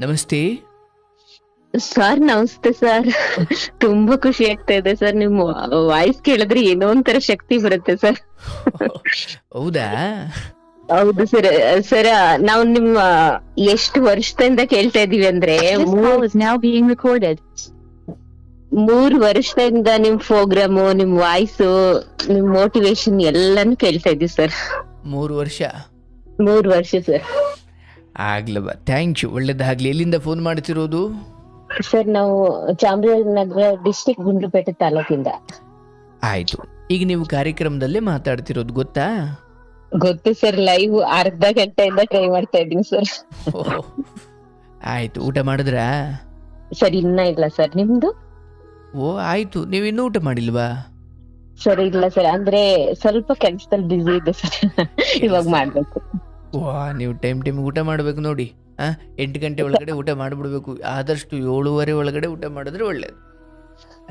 ನಮಸ್ತೆ. ಸರ್ ನಮಸ್ತೆ ಸರ್. ತುಂಬಾ ಖುಷಿ ಆಗ್ತಾ ಇದೆ ಸರ್. ನಿಮ್ ವಾಯ್ಸ್ ಕೇಳಿದ್ರೆ ಏನೋ ಒಂಥರ ಶಕ್ತಿ ಬರುತ್ತೆ ಸರ್. ಹೌದಾ? ಹೌದು ಸರ್. ಸರ್ ನಾವ್ ನಿಮ್ಮ ಎಷ್ಟು ವರ್ಷದಿಂದ ಕೇಳ್ತಾ ಇದೀವಿ ಅಂದ್ರೆ. ಮೂರ್ ವರ್ಷದಿಂದ ನಿಮ್ ಪ್ರೋಗ್ರಾಮ್ ನಿಮ್ ವಾಯ್ಸ್ ನಿಮ್ ಮೋಟಿವೇಶನ್ ಎಲ್ಲಾನು ಕೇಳ್ತಾ ಇದೀವಿ ಸರ್. ಮೂರು ವರ್ಷ? ಮೂರ್ ವರ್ಷ ಸರ್. ಆಗ್ಲವ ಥ್ಯಾಂಕ್ ಯು ಒಳ್ಳೇದಾಗ್ಲಿ. ಎಲ್ಲಿಂದ ಫೋನ್ ಮಾಡ್ತಿರೋದು? ಸರ್ ನಾವು ಚಾಮರಾಜನಗರ ಡಿಸ್ಟಿಕ್ ಗುಂಡ್ಲುಪೇಟೆ ತಾಲೂಕಿಂದ. ಆಯ್ತು. ಈಗ ನೀವು ಕಾರ್ಯಕ್ರಮದಲ್ಲೇ ಮಾತಾಡ್ತಿರೋದು ಗೊತ್ತಾ? ಗೊತ್ತು ಸರ್ ಲೈವ್ ಅರ್ಧ ಗಂಟೆಯಿಂದ ಟ್ರೈ ಮಾಡ್ತಾ ಇದ್ದೀನಿ ಸರ್. ಓ ಆಯ್ತು. ಊಟ ಮಾಡಿದ್ರಾ? ಸರ್ ಇನ್ನ ಇಲ್ಲ ಸರ್. ನಿಮ್ದು? ಓ ಆಯ್ತು. ನೀವು ಇನ್ನೂ ಊಟ ಮಾಡಿಲ್ವಾ? ಸರ್ ಇಲ್ಲ ಸರ್. ಅಂದ್ರೆ ಸ್ವಲ್ಪ ಕೆಲ್ಸದಲ್ಲಿ ಬಿಸಿ ಇದೆ ಸರ್. ಇವಾಗ ಮಾಡ್ಬೇಕು. ವಾ ನೀವು ಟೈಮ್ ಟೈಮ್ ಊಟ ಮಾಡಬೇಕು ನೋಡಿ. ಆ ಎಂಟು ಗಂಟೆ ಒಳಗಡೆ ಊಟ ಮಾಡಿಬಿಡ್ಬೇಕು. ಆದಷ್ಟು ಏಳುವರೆ ಒಳಗಡೆ ಊಟ ಮಾಡಿದ್ರೆ ಒಳ್ಳೇದು.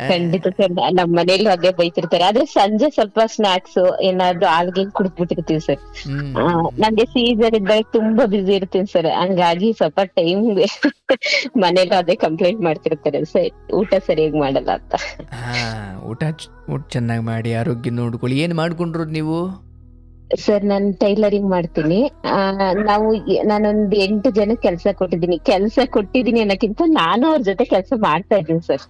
ಖಂಡಿತ ಸರ್ ನಮ್ ಮನೇಲಿ ಅದೇ ಬೈತಿರ್ತಾರೆ. ಆದ್ರೆ ಸಂಜೆ ಸ್ವಲ್ಪ ಸ್ನಾಕ್ಸ್ ಏನಾದ್ರು ಹಾಲ್ಗೆ ಕುಡ್ದ್ಬಿಟ್ಟಿರ್ತೀವಿ ಸರ್. ನಂಗೆ ಸೀಸನ್ ಇದ್ದಾಗ ತುಂಬಾ ಬಿಸಿ ಇರ್ತೀನಿ ಸರ್. ಹಂಗಾಗಿ ಸ್ವಲ್ಪ ಟೈಮ್ ಮನೇಲಿ ಅದೇ ಕಂಪ್ಲೇಂಟ್ ಮಾಡ್ತಿರ್ತಾರೆ. ಸರ್ ಊಟ ಸರಿಯಾಗಿ ಮಾಡಲ್ಲ ಅಂತ. ಊಟ ಊಟ ಚೆನ್ನಾಗಿ ಮಾಡಿ ಆರೋಗ್ಯ ನೋಡ್ಕೊಳ್ಳಿ. ಏನ್ ಮಾಡ್ಕೊಂಡ್ರು ನೀವು? ಸರ್ ನಾನು ಟೈಲರಿಂಗ್ ಮಾಡ್ತೀನಿ. ನಾವು ನಾನೊಂದು ಎಂಟು ಜನ ಕೆಲಸ ಕೊಟ್ಟಿದ್ದೀನಿ. ಕೆಲಸ ಕೊಟ್ಟಿದ್ದೀನಿ ಅನ್ನೋಕ್ಕಿಂತ ನಾನು ಅವ್ರ ಜೊತೆ ಕೆಲಸ ಮಾಡ್ತಾ ಇದ್ದೀನಿ ಸರ್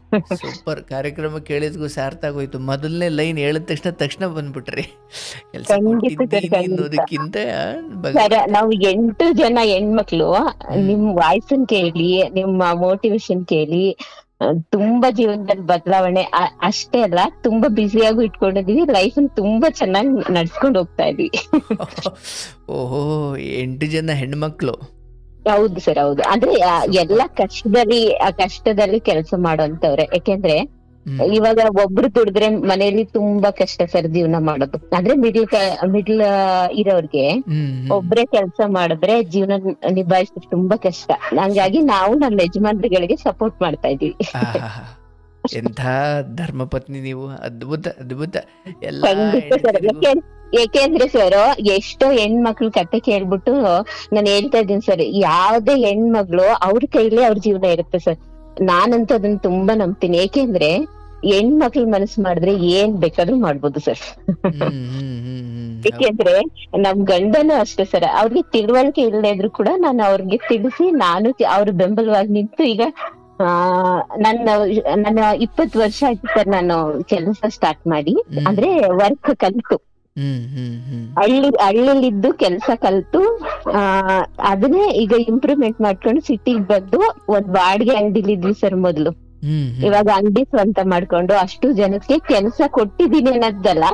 ಸೂಪರ್ ಕಾರ್ಯಕ್ರಮ ಕೇಳಿದ್ಗೂ ಸಾರ್ಥಕ ಹೋಯ್ತು ಮೊದಲನೇ ಲೈನ್ ಹೇಳಿದ ತಕ್ಷಣ ತಕ್ಷಣ ಬಂದ್ಬಿಟ್ರಿ. ಕೆಲಸ ಅನ್ನೋದಕ್ಕಿಂತ ನಾವು ಎಂಟು ಜನ ಹೆಣ್ಮಕ್ಳು ನಿಮ್ ವಾಯ್ಸನ್ ಕೇಳಿ ನಿಮ್ಮ ಮೋಟಿವೇಶನ್ ಕೇಳಿ ತುಂಬಾ ಜೀವನದಲ್ಲಿ ಬದಲಾವಣೆ ಅಷ್ಟೇ ಅಲ್ಲ ತುಂಬಾ ಬ್ಯುಸಿಯಾಗೂ ಇಟ್ಕೊಂಡಿದೀವಿ ಲೈಫ್ ತುಂಬಾ ಚೆನ್ನಾಗಿ ನಡ್ಸ್ಕೊಂಡು ಹೋಗ್ತಾ ಇದ್ವಿ. ಓಹೋ ಎಂಟು ಜನ ಹೆಣ್ಮಕ್ಳು. ಹೌದು ಸರ್ ಹೌದು. ಅಂದ್ರೆ ಎಲ್ಲಾ ಕಷ್ಟದಲ್ಲಿ ಆ ಕಷ್ಟದಲ್ಲಿ ಕೆಲಸ ಮಾಡೋಂತವ್ರೆ ಯಾಕೆಂದ್ರೆ. ಇವಾಗ ಒಬ್ರು ದುಡಿದ್ರೆ ಮನೆಯಲ್ಲಿ ತುಂಬಾ ಕಷ್ಟ ಸರ್ ಜೀವನ ಮಾಡೋದು. ಅಂದ್ರೆ ಮಿಡ್ಲ್ ಮಿಡ್ಲ್ ಇರೋರ್ಗೆ. ಒಬ್ರೇ ಕೆಲಸ ಮಾಡಿದ್ರೆ ಜೀವನ ನಿಭಾಯಿಸೋದು ತುಂಬಾ ಕಷ್ಟ. ಹಂಗಾಗಿ ನಾವು ನಮ್ಮ ಯಜಮಾನ್ರಿಗಳಿಗೆ ಸಪೋರ್ಟ್ ಮಾಡ್ತಾ ಇದೀವಿ ಎಂತ ಎಂಥ ಧರ್ಮಪತ್ನಿ ನೀವು. ಅದ್ಭುತ ಅದ್ಭುತ. ಎಲ್ಲ ಏಕೆಂದ್ರೆ ಸರ್ ಎಷ್ಟೋ ಹೆಣ್ಮಕ್ಳು ಕತೆ ಕೇಳ್ಬಿಟ್ಟು ನಾನು ಹೇಳ್ತಾ ಇದ್ದೀನಿ ಸರ್. ಯಾವ್ದೇ ಹೆಣ್ಮಗ್ಳು ಅವ್ರ ಕೈಲೇ ಅವ್ರ ಜೀವನ ಇರುತ್ತೆ ಸರ್. ನಾನಂತೂ ಅದನ್ನ ತುಂಬಾ ನಂಬ್ತೀನಿ. ಏಕೆಂದ್ರೆ ಹೆಣ್ಮಕ್ಳು ಮನಸ್ಸು ಮಾಡಿದ್ರೆ ಏನ್ ಬೇಕಾದ್ರೂ ಮಾಡ್ಬೋದು ಸರ್. ಏಕೆಂದ್ರೆ ನಮ್ ಗಂಡನು ಅಷ್ಟೇ ಸರ್. ಅವ್ರಿಗೆ ತಿಳುವಳಿಕೆ ಇಲ್ಲದೆ ಇದ್ರು ಕೂಡ ನಾನು ಅವ್ರಿಗೆ ತಿಳಿಸಿ ನಾನು ಅವ್ರ ಬೆಂಬಲವಾಗಿ ನಿಂತು ಈಗ ಆ ನನ್ನ ನನ್ನ ಇಪ್ಪತ್ತು ವರ್ಷ ಆಯ್ತು ಸರ್ ನಾನು ಕೆಲಸ ಸ್ಟಾರ್ಟ್ ಮಾಡಿ. ಅಂದ್ರೆ ವರ್ಕ್ ಕಲ್ತು. ಹಳ್ಳಿ ಹಳ್ಳಿಲಿದ್ದು ಕೆಲಸ ಕಲ್ತು ಆ ಅದನ್ನೇ ಈಗ ಇಂಪ್ರೂವ್ಮೆಂಟ್ ಮಾಡ್ಕೊಂಡು ಸಿಟಿಗ್ ಬಂದು ಒಂದ್ ಬಾಡಿಗೆ ಅಂಗಡಿಲಿ ಇದ್ವಿ ಸರ್ ಮೊದ್ಲು. ಇವಾಗ ಅಂಗಡಿ ಸ್ವಂತ ಮಾಡ್ಕೊಂಡು ಅಷ್ಟು ಜನಕ್ಕೆ ಕೆಲಸ ಕೊಟ್ಟಿದ್ದೀನಿ ಅನ್ನೋದಲ್ಲ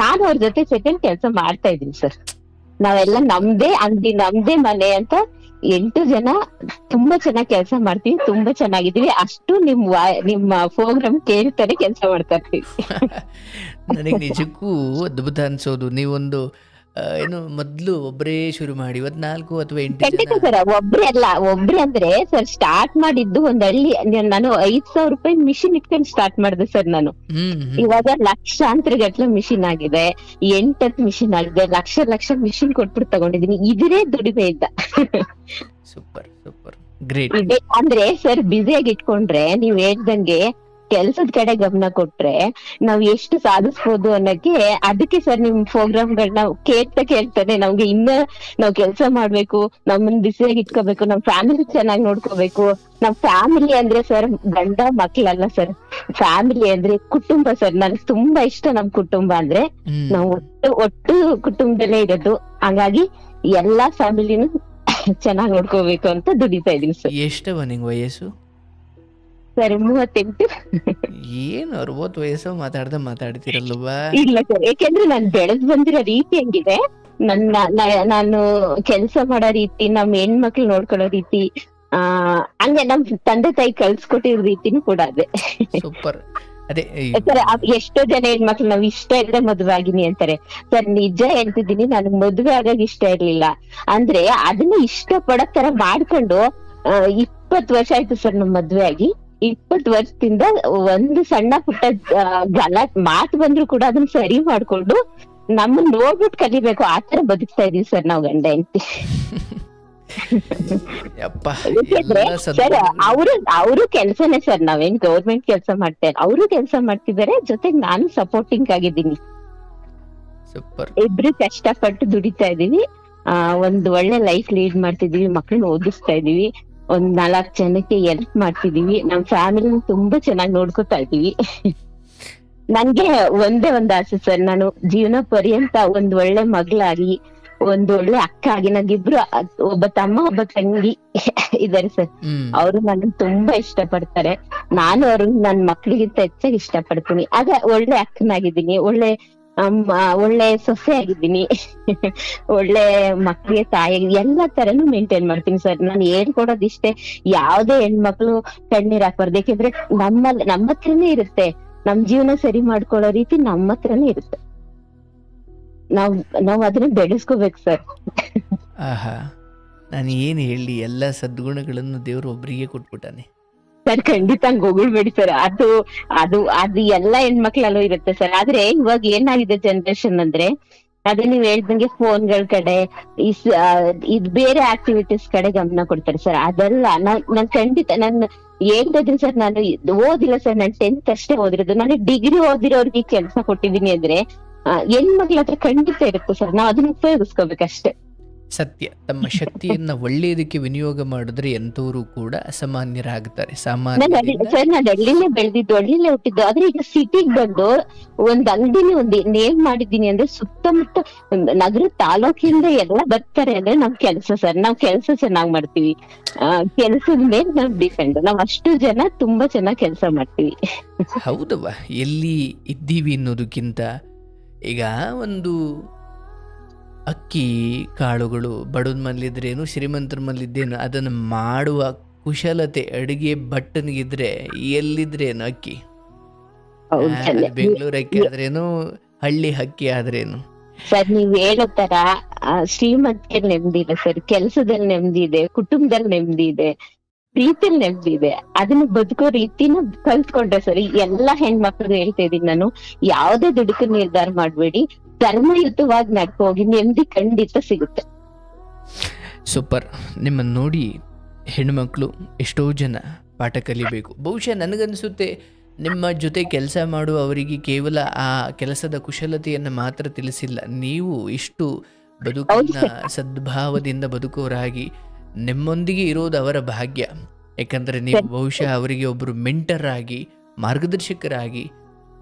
ನಾನು ಅವ್ರ ಜೊತೆ ಸೆಕೆಂಡ್ ಕೆಲಸ ಮಾಡ್ತಾ ಇದೀನಿ ಸರ್. ನಾವೆಲ್ಲ ನಮ್ದೇ ಅಂಗಡಿ ನಮ್ದೇ ಮನೆ ಅಂತ ಎಂಟು ಜನ ತುಂಬಾ ಚೆನ್ನಾಗಿ ಕೆಲಸ ಮಾಡ್ತೀವಿ, ತುಂಬಾ ಚೆನ್ನಾಗಿದ್ದೀವಿ. ಅಷ್ಟು ನಿಮ್ ನಿಮ್ಮ ಪ್ರೋಗ್ರಾಮ್ ಕೇಳ್ತಾರೆ ಕೆಲಸ ಮಾಡ್ತಾ ಇರ್ತೀವಿ ನನಗೆ ನಿಜಕ್ಕೂ ಅದ್ಭುತ ಅನ್ಸೋದು. ನೀವೊಂದು ಆ, ಏನು ಮೊದ್ಲು ಒಬ್ಬರೇ ಶುರು ಮಾಡಿ ಇವತ್ ನಾಲ್ಕು ಅಥವಾ ಎಂಟು ಖಂಡಿತ ಜನ ಸರ್ ಒಬ್ರೇ ಅಲ್ಲ ಒಬ್ರೇ ಅಂದ್ರೆ ಸರ್ ಸ್ಟಾರ್ಟ್ ಮಾಡಿದ್ದು ಒಂದ್ ಹಳ್ಳಿ ನಾನು ಐದ್ ಸಾವಿರ ರೂಪಾಯಿ ಮಿಷಿನ್ ಇಟ್ಕೊಂಡು ಸ್ಟಾರ್ಟ್ ಮಾಡಿದೆ ಸರ್ ನಾನು. ಹ್ಮ್ ಹ್ಮ್. ಇವಾಗ ಲಕ್ಷಾಂತರ ಗಟ್ಲೆ ಮಿಷಿನ್ ಆಗಿದೆ ಎಂಟತ್ ಮಿಷಿನ್ ಆಗಿದೆ ಲಕ್ಷ ಲಕ್ಷ ಮಿಷಿನ್ ಕೊಟ್ಬಿಟ್ಟು ತಗೊಂಡಿದೀನಿ ಇದ್ರೆ ಇದ್ದ. Super super. ಗ್ರೇಟ್. ಇದೆ ಅಂದ್ರೆ ಸರ್ ಬ್ಯುಸಿಯಾಗಿ ಇಟ್ಕೊಂಡ್ರೆ ನೀವ್ ಹೇಳ್ದಂಗೆ ಕೆಲ್ಸದ ಕಡೆ ಗಮನ ಕೊಟ್ರೆ ನಾವ್ ಎಷ್ಟು ಸಾಧಿಸ್ಬೋದು ಅನ್ನಕ್ಕೆ ಅದಕ್ಕೆ ಸರ್ ನಿಮ್ ಪ್ರೋಗ್ರಾಮ್ ಗಳನ್ನ ಕೇಳ್ತಾ ಕೇಳ್ತಾನೆ ನಮ್ಗೆ ಇನ್ನ ನಾವ್ ಕೆಲ್ಸ ಮಾಡ್ಬೇಕು ನಮ್ಮನ್ ಬಿಸಿಯಾಗಿ ಇಟ್ಕೋಬೇಕು ನಮ್ ಫ್ಯಾಮಿಲಿ ಚೆನ್ನಾಗಿ ನೋಡ್ಕೋಬೇಕು. ನಮ್ ಫ್ಯಾಮಿಲಿ ಅಂದ್ರೆ ಸರ್ ಗಂಡ ಮಕ್ಳಲ್ಲ ಸರ್. ಫ್ಯಾಮಿಲಿ ಅಂದ್ರೆ ಕುಟುಂಬ ಸರ್. ನನ್ಗೆ ತುಂಬಾ ಇಷ್ಟ ನಮ್ ಕುಟುಂಬ ಅಂದ್ರೆ ನಾವು ಒಟ್ಟು ಒಟ್ಟು ಕುಟುಂಬದಲ್ಲೇ ಇರೋದು. ಹಂಗಾಗಿ ಎಲ್ಲಾ ಫ್ಯಾಮಿಲಿನೂ ಚೆನ್ನಾಗಿ ನೋಡ್ಕೋಬೇಕು ಅಂತ ದುಡಿತಾ ಇದೀನಿ ಸರ್. ಎಷ್ಟು ನಿಂಗ್ ವಯಸ್ಸು? ಸರಿ ಮೂವತ್ತೆಂಟು. ಏನು ಅರವತ್ತು ವಯಸ್ಸು ಮಾತಾಡ್ದ ಮಾತಾಡ್ತಿರಲ್ವಾ? ಇಲ್ಲ ಸರ್ ಯಾಕೆಂದ್ರೆ ನಾನ್ ಬೆಳೆದ್ ಬಂದಿರೋ ರೀತಿ ಹೆಂಗಿದೆ. ನನ್ನ ನ- ನಾನು ಕೆಲ್ಸ ಮಾಡೋ ರೀತಿ ನಮ್ ಹೆಣ್ಮಕ್ಳು ನೋಡ್ಕೊಳ್ಳೋ ರೀತಿ ಆ ಹಂಗೆ ನಮ್ ತಂದೆ ತಾಯಿ ಕಲ್ಸ್ಕೊಟ್ಟಿರೋ ರೀತಿನೂ ಕೂಡ ಅದೇ. ಸೂಪರ್. ಅದೇ ಈ- ಸರ್ ಅವ್ ಎಷ್ಟೋ ಜನ ಹೆಣ್ಮಕ್ಳು ನಾವ್ ಇಷ್ಟ ಇಲ್ಲದೆ ಮದ್ವೆ ಆಗಿನಿ ಅಂತಾರೆ. ಸರ್ ನಿಜ ಹೇಳ್ತಿದ್ದೀನಿ ನನಗ್ ಮದ್ವೆ ಆಗಾಗ ಇಷ್ಟ ಇರ್ಲಿಲ್ಲ. ಅಂದ್ರೆ ಅದನ್ನ ಇಷ್ಟ ಪಡೋ ತರ ಮಾಡ್ಕೊಂಡು ಇಪ್ಪತ್ ವರ್ಷ ಆಯ್ತು ಸರ್ ನಮ್ ಮದ್ವೆ ಆಗಿ. ಇಪ್ಪತ್ ವರ್ಷದಿಂದ ಒಂದು ಸಣ್ಣ ಪುಟ್ಟ ಗಲಾಟ್ ಗಲ ಮಾತು ಬಂದ್ರು ಕೂಡ ಅದನ್ನ ಸರಿ ಮಾಡ್ಕೊಂಡು ನಮ್ಮನ್ನ ನೋಡ್ಬಿಟ್ಟು ಕಲಿಬೇಕು. ಆತರ ಬದುಕ್ತಾ ಇದೀವಿ ಸರ್ ನಾವು ಗಂಡ ಹೆಂಡತಿ. ಸರ್. ಅವರು ಅವರು ಕೆಲ್ಸನೇ ಸರ್ ನಾವೇನ್ ಗೌರ್ಮೆಂಟ್ ಕೆಲಸ ಮಾಡ್ತೇವೆ ಅವರು ಕೆಲಸ ಮಾಡ್ತಿದ್ದಾರೆ ಜೊತೆಗೆ ನಾನು ಸಪೋರ್ಟಿಂಗ್ ಆಗಿದ್ದೀನಿ. ಇಬ್ರು ಕಷ್ಟಪಟ್ಟು ದುಡಿತಾ ಇದೀವಿ. ಒಂದ್ ಒಳ್ಳೆ ಲೈಫ್ ಲೀಡ್ ಮಾಡ್ತಿದೀವಿ ಮಕ್ಳನ್ನ ಓದಿಸ್ತಾ ಇದೀವಿ. ಒಂದ್ ನಾಲ್ಕ್ ಜನಕ್ಕೆ ಹೆಲ್ಪ್ ಮಾಡ್ತಿದೀವಿ. ನಮ್ ಫ್ಯಾಮಿಲಿ ತುಂಬಾ ಚೆನ್ನಾಗಿ ನೋಡ್ಕೊತಾ ಇದೀವಿ ನನ್ಗೆ ಒಂದೇ ಒಂದ್ ಆಸೆ ಸರ್. ನಾನು ಜೀವನ ಪರ್ಯಂತ ಒಂದ್ ಒಳ್ಳೆ ಮಗಳಾಗಿ ಒಂದ್ ಒಳ್ಳೆ ಅಕ್ಕ ಆಗಿ ನಂಗಿಬ್ರು ಒಬ್ಬ ತಮ್ಮ ಒಬ್ಬ ತಂಗಿ ಇದಾರೆ ಸರ್. ಅವ್ರು ಅವರು ನನ್ನ ತುಂಬಾ ಇಷ್ಟ ಪಡ್ತಾರೆ ನಾನು ಅವ್ರನ್ನ ನನ್ ಮಕ್ಳಿಗಿಂತ ಹೆಚ್ಚಾಗಿ ಇಷ್ಟ ಪಡ್ತೀನಿ ಆಗ ಒಳ್ಳೆ ಅಕ್ಕನಾಗಿದ್ದೀನಿ. ಒಳ್ಳೆ ಅಮ್ಮ, ಒಳ್ಳೆ ಸೊಸೆ ಆಗಿದ್ದೀನಿ. ಒಳ್ಳೆ ಮಕ್ಳಿಗೆ ತಾಯಿ, ಎಲ್ಲ ತರನು ಮೇಂಟೈನ್ ಮಾಡ್ತೀನಿ ಸರ್. ನಾನು ಹೇಳ್ಕೊಡೋದಿಷ್ಟೇ ಯಾವ್ದೇ ಹೆಣ್ಮಕ್ಳು ಕಣ್ಣೀರ್ ಹಾಕ್ಬಾರ್ದು. ಯಾಕೆಂದ್ರೆ ನಮ್ಮ ನಮ್ಮ ಹತ್ರನೇ ಇರುತ್ತೆ. ನಮ್ ಜೀವನ ಸರಿ ಮಾಡ್ಕೊಳ್ಳೋ ರೀತಿ ನಮ್ಮ ಹತ್ರನೇ ಇರುತ್ತೆ. ನಾವ್ ನಾವ್ ಅದನ್ನ ಬೆಳೆಸ್ಕೋಬೇಕು ಸರ್. ಆಹಾ. ನಾನು ಏನು ಹೇಳಿ, ಎಲ್ಲ ಸದ್ಗುಣಗಳನ್ನು ದೇವರು ಒಬ್ಬರಿಗೆ ಕೊಟ್ಬಿಟ್ಟಾನೆ. ಸರ್, ಖಂಡಿತ ಹಂಗ್ ಹೊಗಳ್ಬೇಡಿ ಸರ್. ಅದು ಅದು ಅದು ಎಲ್ಲಾ ಹೆಣ್ಮಕ್ಳಲ್ಲೂ ಇರುತ್ತೆ ಸರ್. ಆದ್ರೆ ಇವಾಗ ಏನಾಗಿದೆ ಜನರೇಷನ್ ಅಂದ್ರೆ, ಅದೇ ನೀವ್ ಹೇಳ್ದಂಗೆ ಫೋನ್ಗಳ ಕಡೆ ಇದ್ ಬೇರೆ ಆಕ್ಟಿವಿಟೀಸ್ ಕಡೆ ಗಮನ ಕೊಡ್ತಾರೆ ಸರ್. ಅದೆಲ್ಲ ನಾನ್ ಖಂಡಿತ, ನಾನ್ ಹೇಳ್ತಾ ಸರ್, ನಾನು ಓದಿಲ್ಲ ಸರ್. ನಾನ್ ಟೆಂತ್ ಅಷ್ಟೇ ಓದಿರೋದು. ನಾನು ಡಿಗ್ರಿ ಓದಿರೋರ್ಗೆ ಕೆಲ್ಸ ಕೊಟ್ಟಿದ್ದೀನಿ ಅಂದ್ರೆ ಹೆಣ್ಮಕ್ಳ ಹತ್ರ ಖಂಡಿತ ಇರುತ್ತೆ ಸರ್. ನಾವ್ ಅದನ್ನ ಉಪಯೋಗಿಸ್ಕೋಬೇಕಷ್ಟೇ. ಸತ್ಯ. ತಮ್ಮ ಶಕ್ತಿಯನ್ನ ಒಳ್ಳೆಯದಕ್ಕೆ ವಿನಿಯೋಗ ಮಾಡಿದ್ರೆ ಎಂತವರು ಕೂಡ ಅಸಾಮಾನ್ಯರಾಗ್ತಾರೆ. ಸಾಮಾನ್ಯ ಸರ್ ನಾನು ಹಳ್ಳಿಲೇ ಬೆಳೆದಿದ್ದು ಹಳ್ಳಿಲೇ ಹುಟ್ಟಿದ್ದು. ಆದ್ರೆ ಈಗ ಸಿಟಿಗ್ ಬಂದು ಒಂದ್ ಅಂಗಡಿನ ಒಂದ್ ನೇಮ್ ಮಾಡಿದ್ದೀನಿ ಅಂದ್ರೆ ಸುತ್ತಮುತ್ತ ನಗರ ತಾಲೂಕಿಂದ ಎಲ್ಲ ಬರ್ತಾರೆ ಅಂದ್ರೆ ನಮ್ ಕೆಲ್ಸ ಸರ್. ನಾವ್ ಕೆಲ್ಸ ಚೆನ್ನಾಗ್ ಮಾಡ್ತೀವಿ. ಆ ಕೆಲ್ಸದ ಮೇಲೆ ನಾವ್ ಡಿಪೆಂಡ್ ನಾವ್ ಅಷ್ಟು ಜನ ತುಂಬಾ ಚೆನ್ನಾಗ್ ಕೆಲ್ಸ ಮಾಡ್ತೀವಿ. ಹೌದವ್ವ. ಎಲ್ಲಿ ಇದ್ದೀವಿ ಅನ್ನೋದಕ್ಕಿಂತ ಈಗ ಒಂದು ಅಕ್ಕಿ ಕಾಳುಗಳು ಬಡವನ ಮಲ್ಲಿದ್ರೇನು ಶ್ರೀಮಂತರ ಮನೇಲಿದ್ದೇನು ಅದನ್ನು ಮಾಡುವ ಕುಶಲತೆ ಅಡುಗೆ ಭಟ್ಟನಿಗಿದ್ರೆ ಎಲ್ಲಿದ್ರೇನು ಅಕ್ಕಿ? ಬೆಂಗಳೂರು ಅಕ್ಕಿ ಆದ್ರೇನು ಹಳ್ಳಿ ಹಕ್ಕಿ ಆದ್ರೇನು? ಸರ್ ನೀವ್ ಹೇಳೋ ತರ ಶ್ರೀಮಂತಿಗೆ ನೆಮ್ಮದಿ ಇಲ್ಲ ಸರ್ ಕೆಲಸದಲ್ಲಿ ನೆಮ್ಮದಿ ಇದೆ ಕುಟುಂಬದಲ್ಲಿ ನೆಮ್ಮದಿ ಇದೆ ಪ್ರೀತಿಯಲ್ಲಿ ನೆಮ್ಮದಿ ಇದೆ. ಅದನ್ನ ಬದುಕೋ ರೀತಿನ ಕಲ್ತ್ಕೊಂಡ್ರೆ ಸರ್ ಎಲ್ಲಾ ಹೆಣ್ಮಕ್ಳು ಹೇಳ್ತಾ ಇದೀನಿ ನಾನು. ಯಾವ್ದೇ ದುಡುಕು ನಿರ್ಧಾರ ಮಾಡ್ಬೇಡಿ ಧರ್ಮಯುತವಾಗಿ ಹೋಗಿ ನೆಮ್ಮದಿ ಖಂಡಿತ ಸಿಗುತ್ತೆ. ಸೂಪರ್. ನಿಮ್ಮನ್ನು ನೋಡಿ ಹೆಣ್ಮಕ್ಳು ಎಷ್ಟೋ ಜನ ಪಾಠ ಕಲಿಬೇಕು. ಬಹುಶಃ ನನಗನ್ಸುತ್ತೆ ನಿಮ್ಮ ಜೊತೆ ಕೆಲಸ ಮಾಡುವ ಅವರಿಗೆ ಕೇವಲ ಆ ಕೆಲಸದ ಕುಶಲತೆಯನ್ನು ಮಾತ್ರ ತಿಳಿಸಿಲ್ಲ. ನೀವು ಇಷ್ಟು ಬದುಕಿನ ಸದ್ಭಾವದಿಂದ ಬದುಕೋರಾಗಿ ನಿಮ್ಮೊಂದಿಗೆ ಇರೋದು ಅವರ ಭಾಗ್ಯ. ಯಾಕಂದರೆ ನೀವು ಬಹುಶಃ ಅವರಿಗೆ ಒಬ್ಬರು ಮೆಂಟರ್ ಆಗಿ ಮಾರ್ಗದರ್ಶಕರಾಗಿ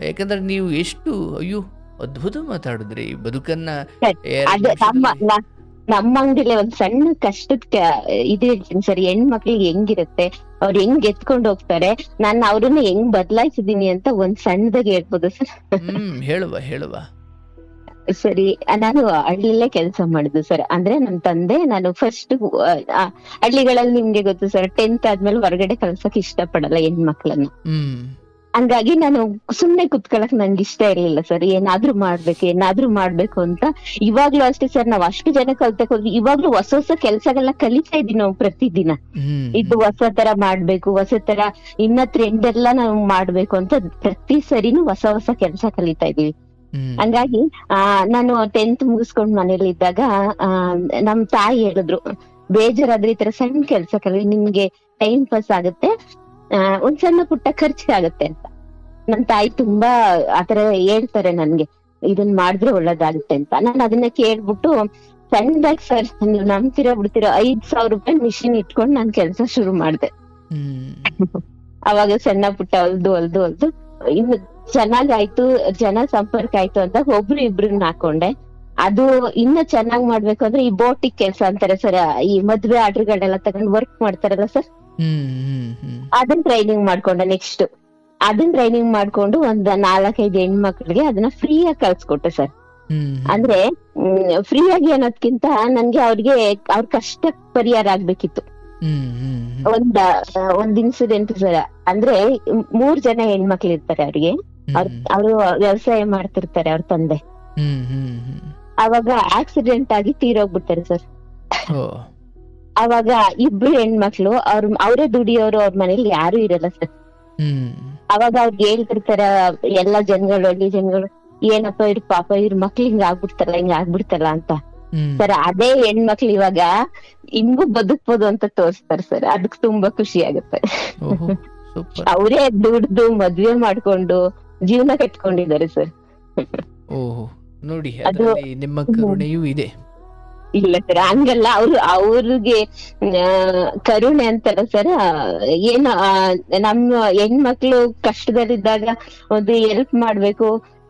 ಯಾಕಂದ್ರೆ ನೀವು ಎಷ್ಟು ಅಯ್ಯೋ ಅದ್ಭುತ ಮಾತಾಡಿದ್ರಿ. ಬದುಕನ್ನ ನಮ್ಮ ಅಂಗಡಿಲೆ ಒಂದ್ ಸಣ್ಣ ಕಷ್ಟದ ಇದು ಹೇಳ್ತೀನಿ ಸರ್ ಹೆಣ್ಮಕ್ಳಿಗೆ ಹೆಂಗಿರುತ್ತೆ? ಅವ್ರು ಹೆಂಗ್ ಎತ್ಕೊಂಡು ಹೋಗ್ತಾರೆ? ನಾನು ಅವ್ರನ್ನ ಹೆಂಗ್ ಬದಲಾಯಿಸಿದೀನಿ ಅಂತ ಒಂದ್ ಸಣ್ಣದಾಗಿ ಹೇಳ್ಬೋದು ಸರ್? ಹೇಳುವ ಹೇಳುವ. ಸರಿ ನಾನು ಹಳ್ಳಿಲೇ ಕೆಲಸ ಮಾಡುದು ಸರ್. ಅಂದ್ರೆ ನಮ್ ತಂದೆ ನಾನು ಫಸ್ಟ್ ಹಳ್ಳಿಗಳಲ್ಲಿ ನಿಮ್ಗೆ ಗೊತ್ತು ಸರ್ ಟೆಂತ್ ಆದ್ಮೇಲೆ ಹೊರಗಡೆ ಕಳ್ಸಕ್ ಇಷ್ಟ ಪಡಲ್ಲ ಹೆಣ್ಮಕ್ಳನ್ನ ಹಂಗಾಗಿ ನಾನು ಸುಮ್ನೆ ಕುತ್ಕೊಳಕ್ ನಂಗೆ ಇಷ್ಟ ಇರ್ಲಿಲ್ಲ ಸರ್. ಏನಾದ್ರೂ ಮಾಡ್ಬೇಕು ಏನಾದ್ರೂ ಮಾಡ್ಬೇಕು ಅಂತ. ಇವಾಗ್ಲೂ ಅಷ್ಟೇ ಸರ್ ನಾವ್ ಅಷ್ಟು ಜನ ಕಲ್ತಕ್ ಹೋದ್ವಿ ಇವಾಗ್ಲೂ ಹೊಸ ಹೊಸ ಕೆಲ್ಸಗಳನ್ನ ಕಲಿತಾ ಇದೀವಿ ನಾವು ಪ್ರತಿದಿನ. ಇದು ಹೊಸ ತರ ಮಾಡ್ಬೇಕು ಹೊಸ ತರ ಇನ್ನ ಟ್ರೆಂಡ್ ಎಲ್ಲ ನಾವು ಮಾಡ್ಬೇಕು ಅಂತ ಪ್ರತಿ ಸರಿನೂ ಹೊಸ ಹೊಸ ಕೆಲ್ಸ ಕಲಿತಾ ಇದೀವಿ. ಹಂಗಾಗಿ ಆ ನಾನು ಟೆಂತ್ ಮುಗಿಸ್ಕೊಂಡ್ ಮನೇಲಿ ಇದ್ದಾಗ ಆ ನಮ್ ತಾಯಿ ಹೇಳಿದ್ರು ಬೇಜಾರಾದ್ರೆ ಈ ತರ ಸಣ್ಣ ಕೆಲ್ಸ ಕಲಿ ನಿಮ್ಗೆ ಟೈಮ್ ಪಾಸ್ ಆಗುತ್ತೆ. ಒಂದ್ ಸಣ್ಣ ಪುಟ್ಟ ಖರ್ಚಿಗಾಗತ್ತೆ ಅಂತ. ನನ್ ತಾಯಿ ತುಂಬಾ ಆತರ ಹೇಳ್ತಾರೆ ನನ್ಗೆ ಇದನ್ ಮಾಡಿದ್ರೆ ಒಳ್ಳೇದಾಗುತ್ತೆ ಅಂತ. ನಾನು ಅದನ್ನ ಕೇಳ್ಬಿಟ್ಟು ಸಣ್ಣದಾಗಿ ಸರ್ ನೀವು ನಂಬ್ತಿರೋ ಬಿಡ್ತಿರೋ ಐದ್ ಸಾವಿರ ರೂಪಾಯಿ ಮಿಷಿನ್ ಇಟ್ಕೊಂಡು ನಾನ್ ಕೆಲ್ಸ ಶುರು ಮಾಡ್ದೆ. ಅವಾಗ ಸಣ್ಣ ಪುಟ್ಟ ಹೊಲ್ದು ಹೊಲ್ದು ಹೊಲ್ದು ಇನ್ನು ಚೆನ್ನಾಗಾಯ್ತು ಜನ ಸಂಪರ್ಕ ಆಯ್ತು ಅಂತ ಒಬ್ರು ಇಬ್ರನ್ನ ಹಾಕೊಂಡೆ. ಅದು ಇನ್ನ ಚೆನ್ನಾಗ್ ಮಾಡ್ಬೇಕು ಅಂದ್ರೆ ಈ ಬೋಟಿಕ್ ಕೆಲಸ ಅಂತಾರೆ ಸರ್ ಈ ಮದ್ವೆ ಆರ್ಡರ್ಗಳೆಲ್ಲ ತಗೊಂಡ್ ವರ್ಕ್ ಮಾಡ್ತಾರಲ್ಲ ಸರ್ ಅದನ್ನ ಟ್ರೈನಿಂಗ್ ಮಾಡ್ಕೊಂಡೆ ನೆಕ್ಸ್ಟ್ ಅದನ್ನ ಟ್ರೈನಿಂಗ್ ಮಾಡ್ಕೊಂಡು ಒಂದ್ ನಾಲ್ಕೈದು ಹೆಣ್ಮಕ್ಳಿಗೆ ಅದನ್ನ ಫ್ರೀ ಆಗಿ ಕಲ್ಸ್ಕೊಟ್ಟೆ ಸರ್ ಅಂದ್ರೆ ಫ್ರೀ ಆಗಿ ಅನ್ನೋದ್ಕಿಂತ ನನ್ಗೆ ಅವ್ರಿಗೆ ಅವ್ರ ಕಷ್ಟ ಪರಿಹಾರ ಆಗ್ಬೇಕಿತ್ತು. ಒಂದ್ ಒಂದ್ ಇನ್ಸಿಡೆಂಟ್ ಸರ್ ಅಂದ್ರೆ ಮೂರ್ ಜನ ಹೆಣ್ಮಕ್ಳು ಇರ್ತಾರೆ ಅವ್ರಿಗೆ ಅವ್ರು ವ್ಯವಸಾಯ ಮಾಡ್ತಿರ್ತಾರೆ ಅವ್ರ ತಂದೆ. ಅವಾಗ ಆಕ್ಸಿಡೆಂಟ್ ಆಗಿ ತೀರೋಗ್ಬಿಡ್ತಾರೆ ಸರ್ ಅವಾಗ ಇಬ್ರು ಹೆಣ್ಮಕ್ಳು ಅವ್ರ ಅವರೇ ದುಡಿಯೋರು ಅವ್ರ ಮನೇಲಿ ಯಾರು ಇರಲ್ಲ ಸರ್ ಅವಾಗ ಅವ್ರಿಗೆ ಹೇಳ್ತಿರ್ತಾರ ಎಲ್ಲಾ ಜನಗಳು ಹಳ್ಳಿ ಜನಗಳು ಏನಪ್ಪ ಇವ್ರ ಪಾಪ ಇವ್ರ ಮಕ್ಳು ಹಿಂಗ ಆಗ್ಬಿಡ್ತಲ್ಲ ಹಿಂಗ ಆಗ್ಬಿಡ್ತಲ್ಲ ಅಂತ. ಸರ್ ಅದೇ ಹೆಣ್ಮಕ್ಳು ಇವಾಗ ಹಿಂಗೂ ಬದುಕ್ಬೋದು ಅಂತ ತೋರಿಸ್ತಾರೆ ಸರ್ ಅದಕ್ ತುಂಬಾ ಖುಷಿ ಆಗುತ್ತೆ. ಅವರೇ ದುಡ್ದು ಮದ್ವೆ ಮಾಡ್ಕೊಂಡು ಜೀವನ ಕಟ್ಕೊಂಡಿದ್ದಾರೆ ಸರ್ ಓಹೋ. ನೋಡಿ ಅದು- ಅದರಲ್ಲಿ ನಿಮ್ಮ ಕರುಣೆಯೂ ಇದೆ. ಇಲ್ಲ ಸರ್ ಹಂಗಲ್ಲ. ಅವ್ರು ಅವ್ರಿಗೆ ಕರುಣೆ ಅಂತಾರ ಸರ್ ಏನು ನಮ್ಮ ಹೆಣ್ಮಕ್ಳು ಕಷ್ಟದಲ್ಲಿದ್ದಾಗ ಒಂದು ಹೆಲ್ಪ್ ಮಾಡ್ಬೇಕು.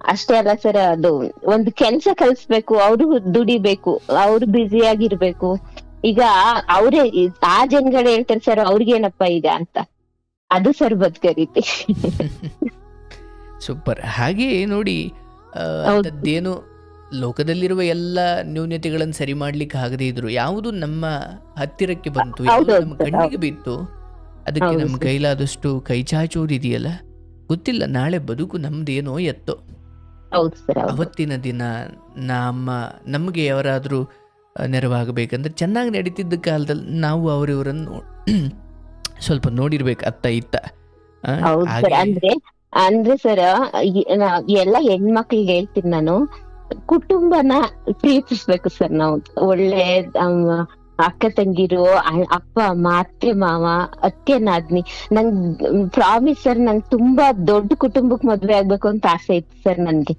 ಅಷ್ಟೇ ಅಲ್ಲ ಸರ್ ಅದು ಒಂದು ಕೆಲ್ಸ ಕಲ್ಸ್ಬೇಕು ಅವ್ರು ದುಡಿಬೇಕು ಅವ್ರು ಬ್ಯುಸಿ ಆಗಿರ್ಬೇಕು. ಈಗ ಅವರೇ ಆ ಜನಗಳು ಹೇಳ್ತಾರೆ ಸರ್ ಅವ್ರಿಗೇನಪ್ಪ ಇದೆ ಅಂತ. ಅದು ಸರ್ ಬದುಕ ರೀತಿ ಸೂಪರ್. ಹಾಗೆ ನೋಡಿ. ಅಂಥದ್ದೇನು ಲೋಕದಲ್ಲಿರುವ ಎಲ್ಲ ನ್ಯೂನ್ಯತೆಗಳನ್ನು ಸರಿ ಮಾಡ್ಲಿಕ್ಕೆ ಆಗದೇ ಇದ್ರು ಯಾವುದು ನಮ್ಮ ಹತ್ತಿರಕ್ಕೆ ಬಂತು ಯಾವುದು ನಮ್ಮ ಕಣ್ಣಿಗೆ ಬಿತ್ತು ಅದಕ್ಕೆ ನಮ್ಮ. ಕೈಲಾದಷ್ಟು ಕೈ ಚಾಚೋದಿದೆಯಲ್ಲ ಗೊತ್ತಿಲ್ಲ ನಾಳೆ ಬದುಕು ನಮ್ದೇನೋ ಎತ್ತೋ. ಅವತ್ತಿನ ದಿನ ನಮ್ಮ ನಮಗೆ ಯಾರಾದರೂ ನೆರವಾಗಬೇಕಂದ್ರೆ ಚೆನ್ನಾಗಿ ನಡೀತಿದ್ದ ಕಾಲದಲ್ಲಿ ನಾವು ಅವರಿವರನ್ನು ಸ್ವಲ್ಪ ನೋಡಿರ್ಬೇಕು ಅತ್ತ ಇತ್ತ. ಅಂದ್ರೆ ಸರ್ ಎಲ್ಲ ಹೆಣ್ಮಕ್ಳಿಗೆ ಹೇಳ್ತೀನಿ ನಾನು. ಕುಟುಂಬನ ಪ್ರೀತಿಸ್ಬೇಕು ಸರ್ ನಾವು. ಒಳ್ಳೆ ಅಕ್ಕ ತಂಗಿರು ಅಪ್ಪ ಅಮ್ಮ ಅತ್ತೆ ಮಾವ ಅತ್ತೆ ನಾದ್ನಿ ನಂಗ್ ಪ್ರಾಮಿಸ್ ಸರ್ ನಂಗ್ ತುಂಬಾ ದೊಡ್ಡ ಕುಟುಂಬಕ್ ಮದ್ವೆ ಆಗ್ಬೇಕು ಅಂತ ಆಸೆ ಇತ್ತು ಸರ್ ನನ್ಗೆ.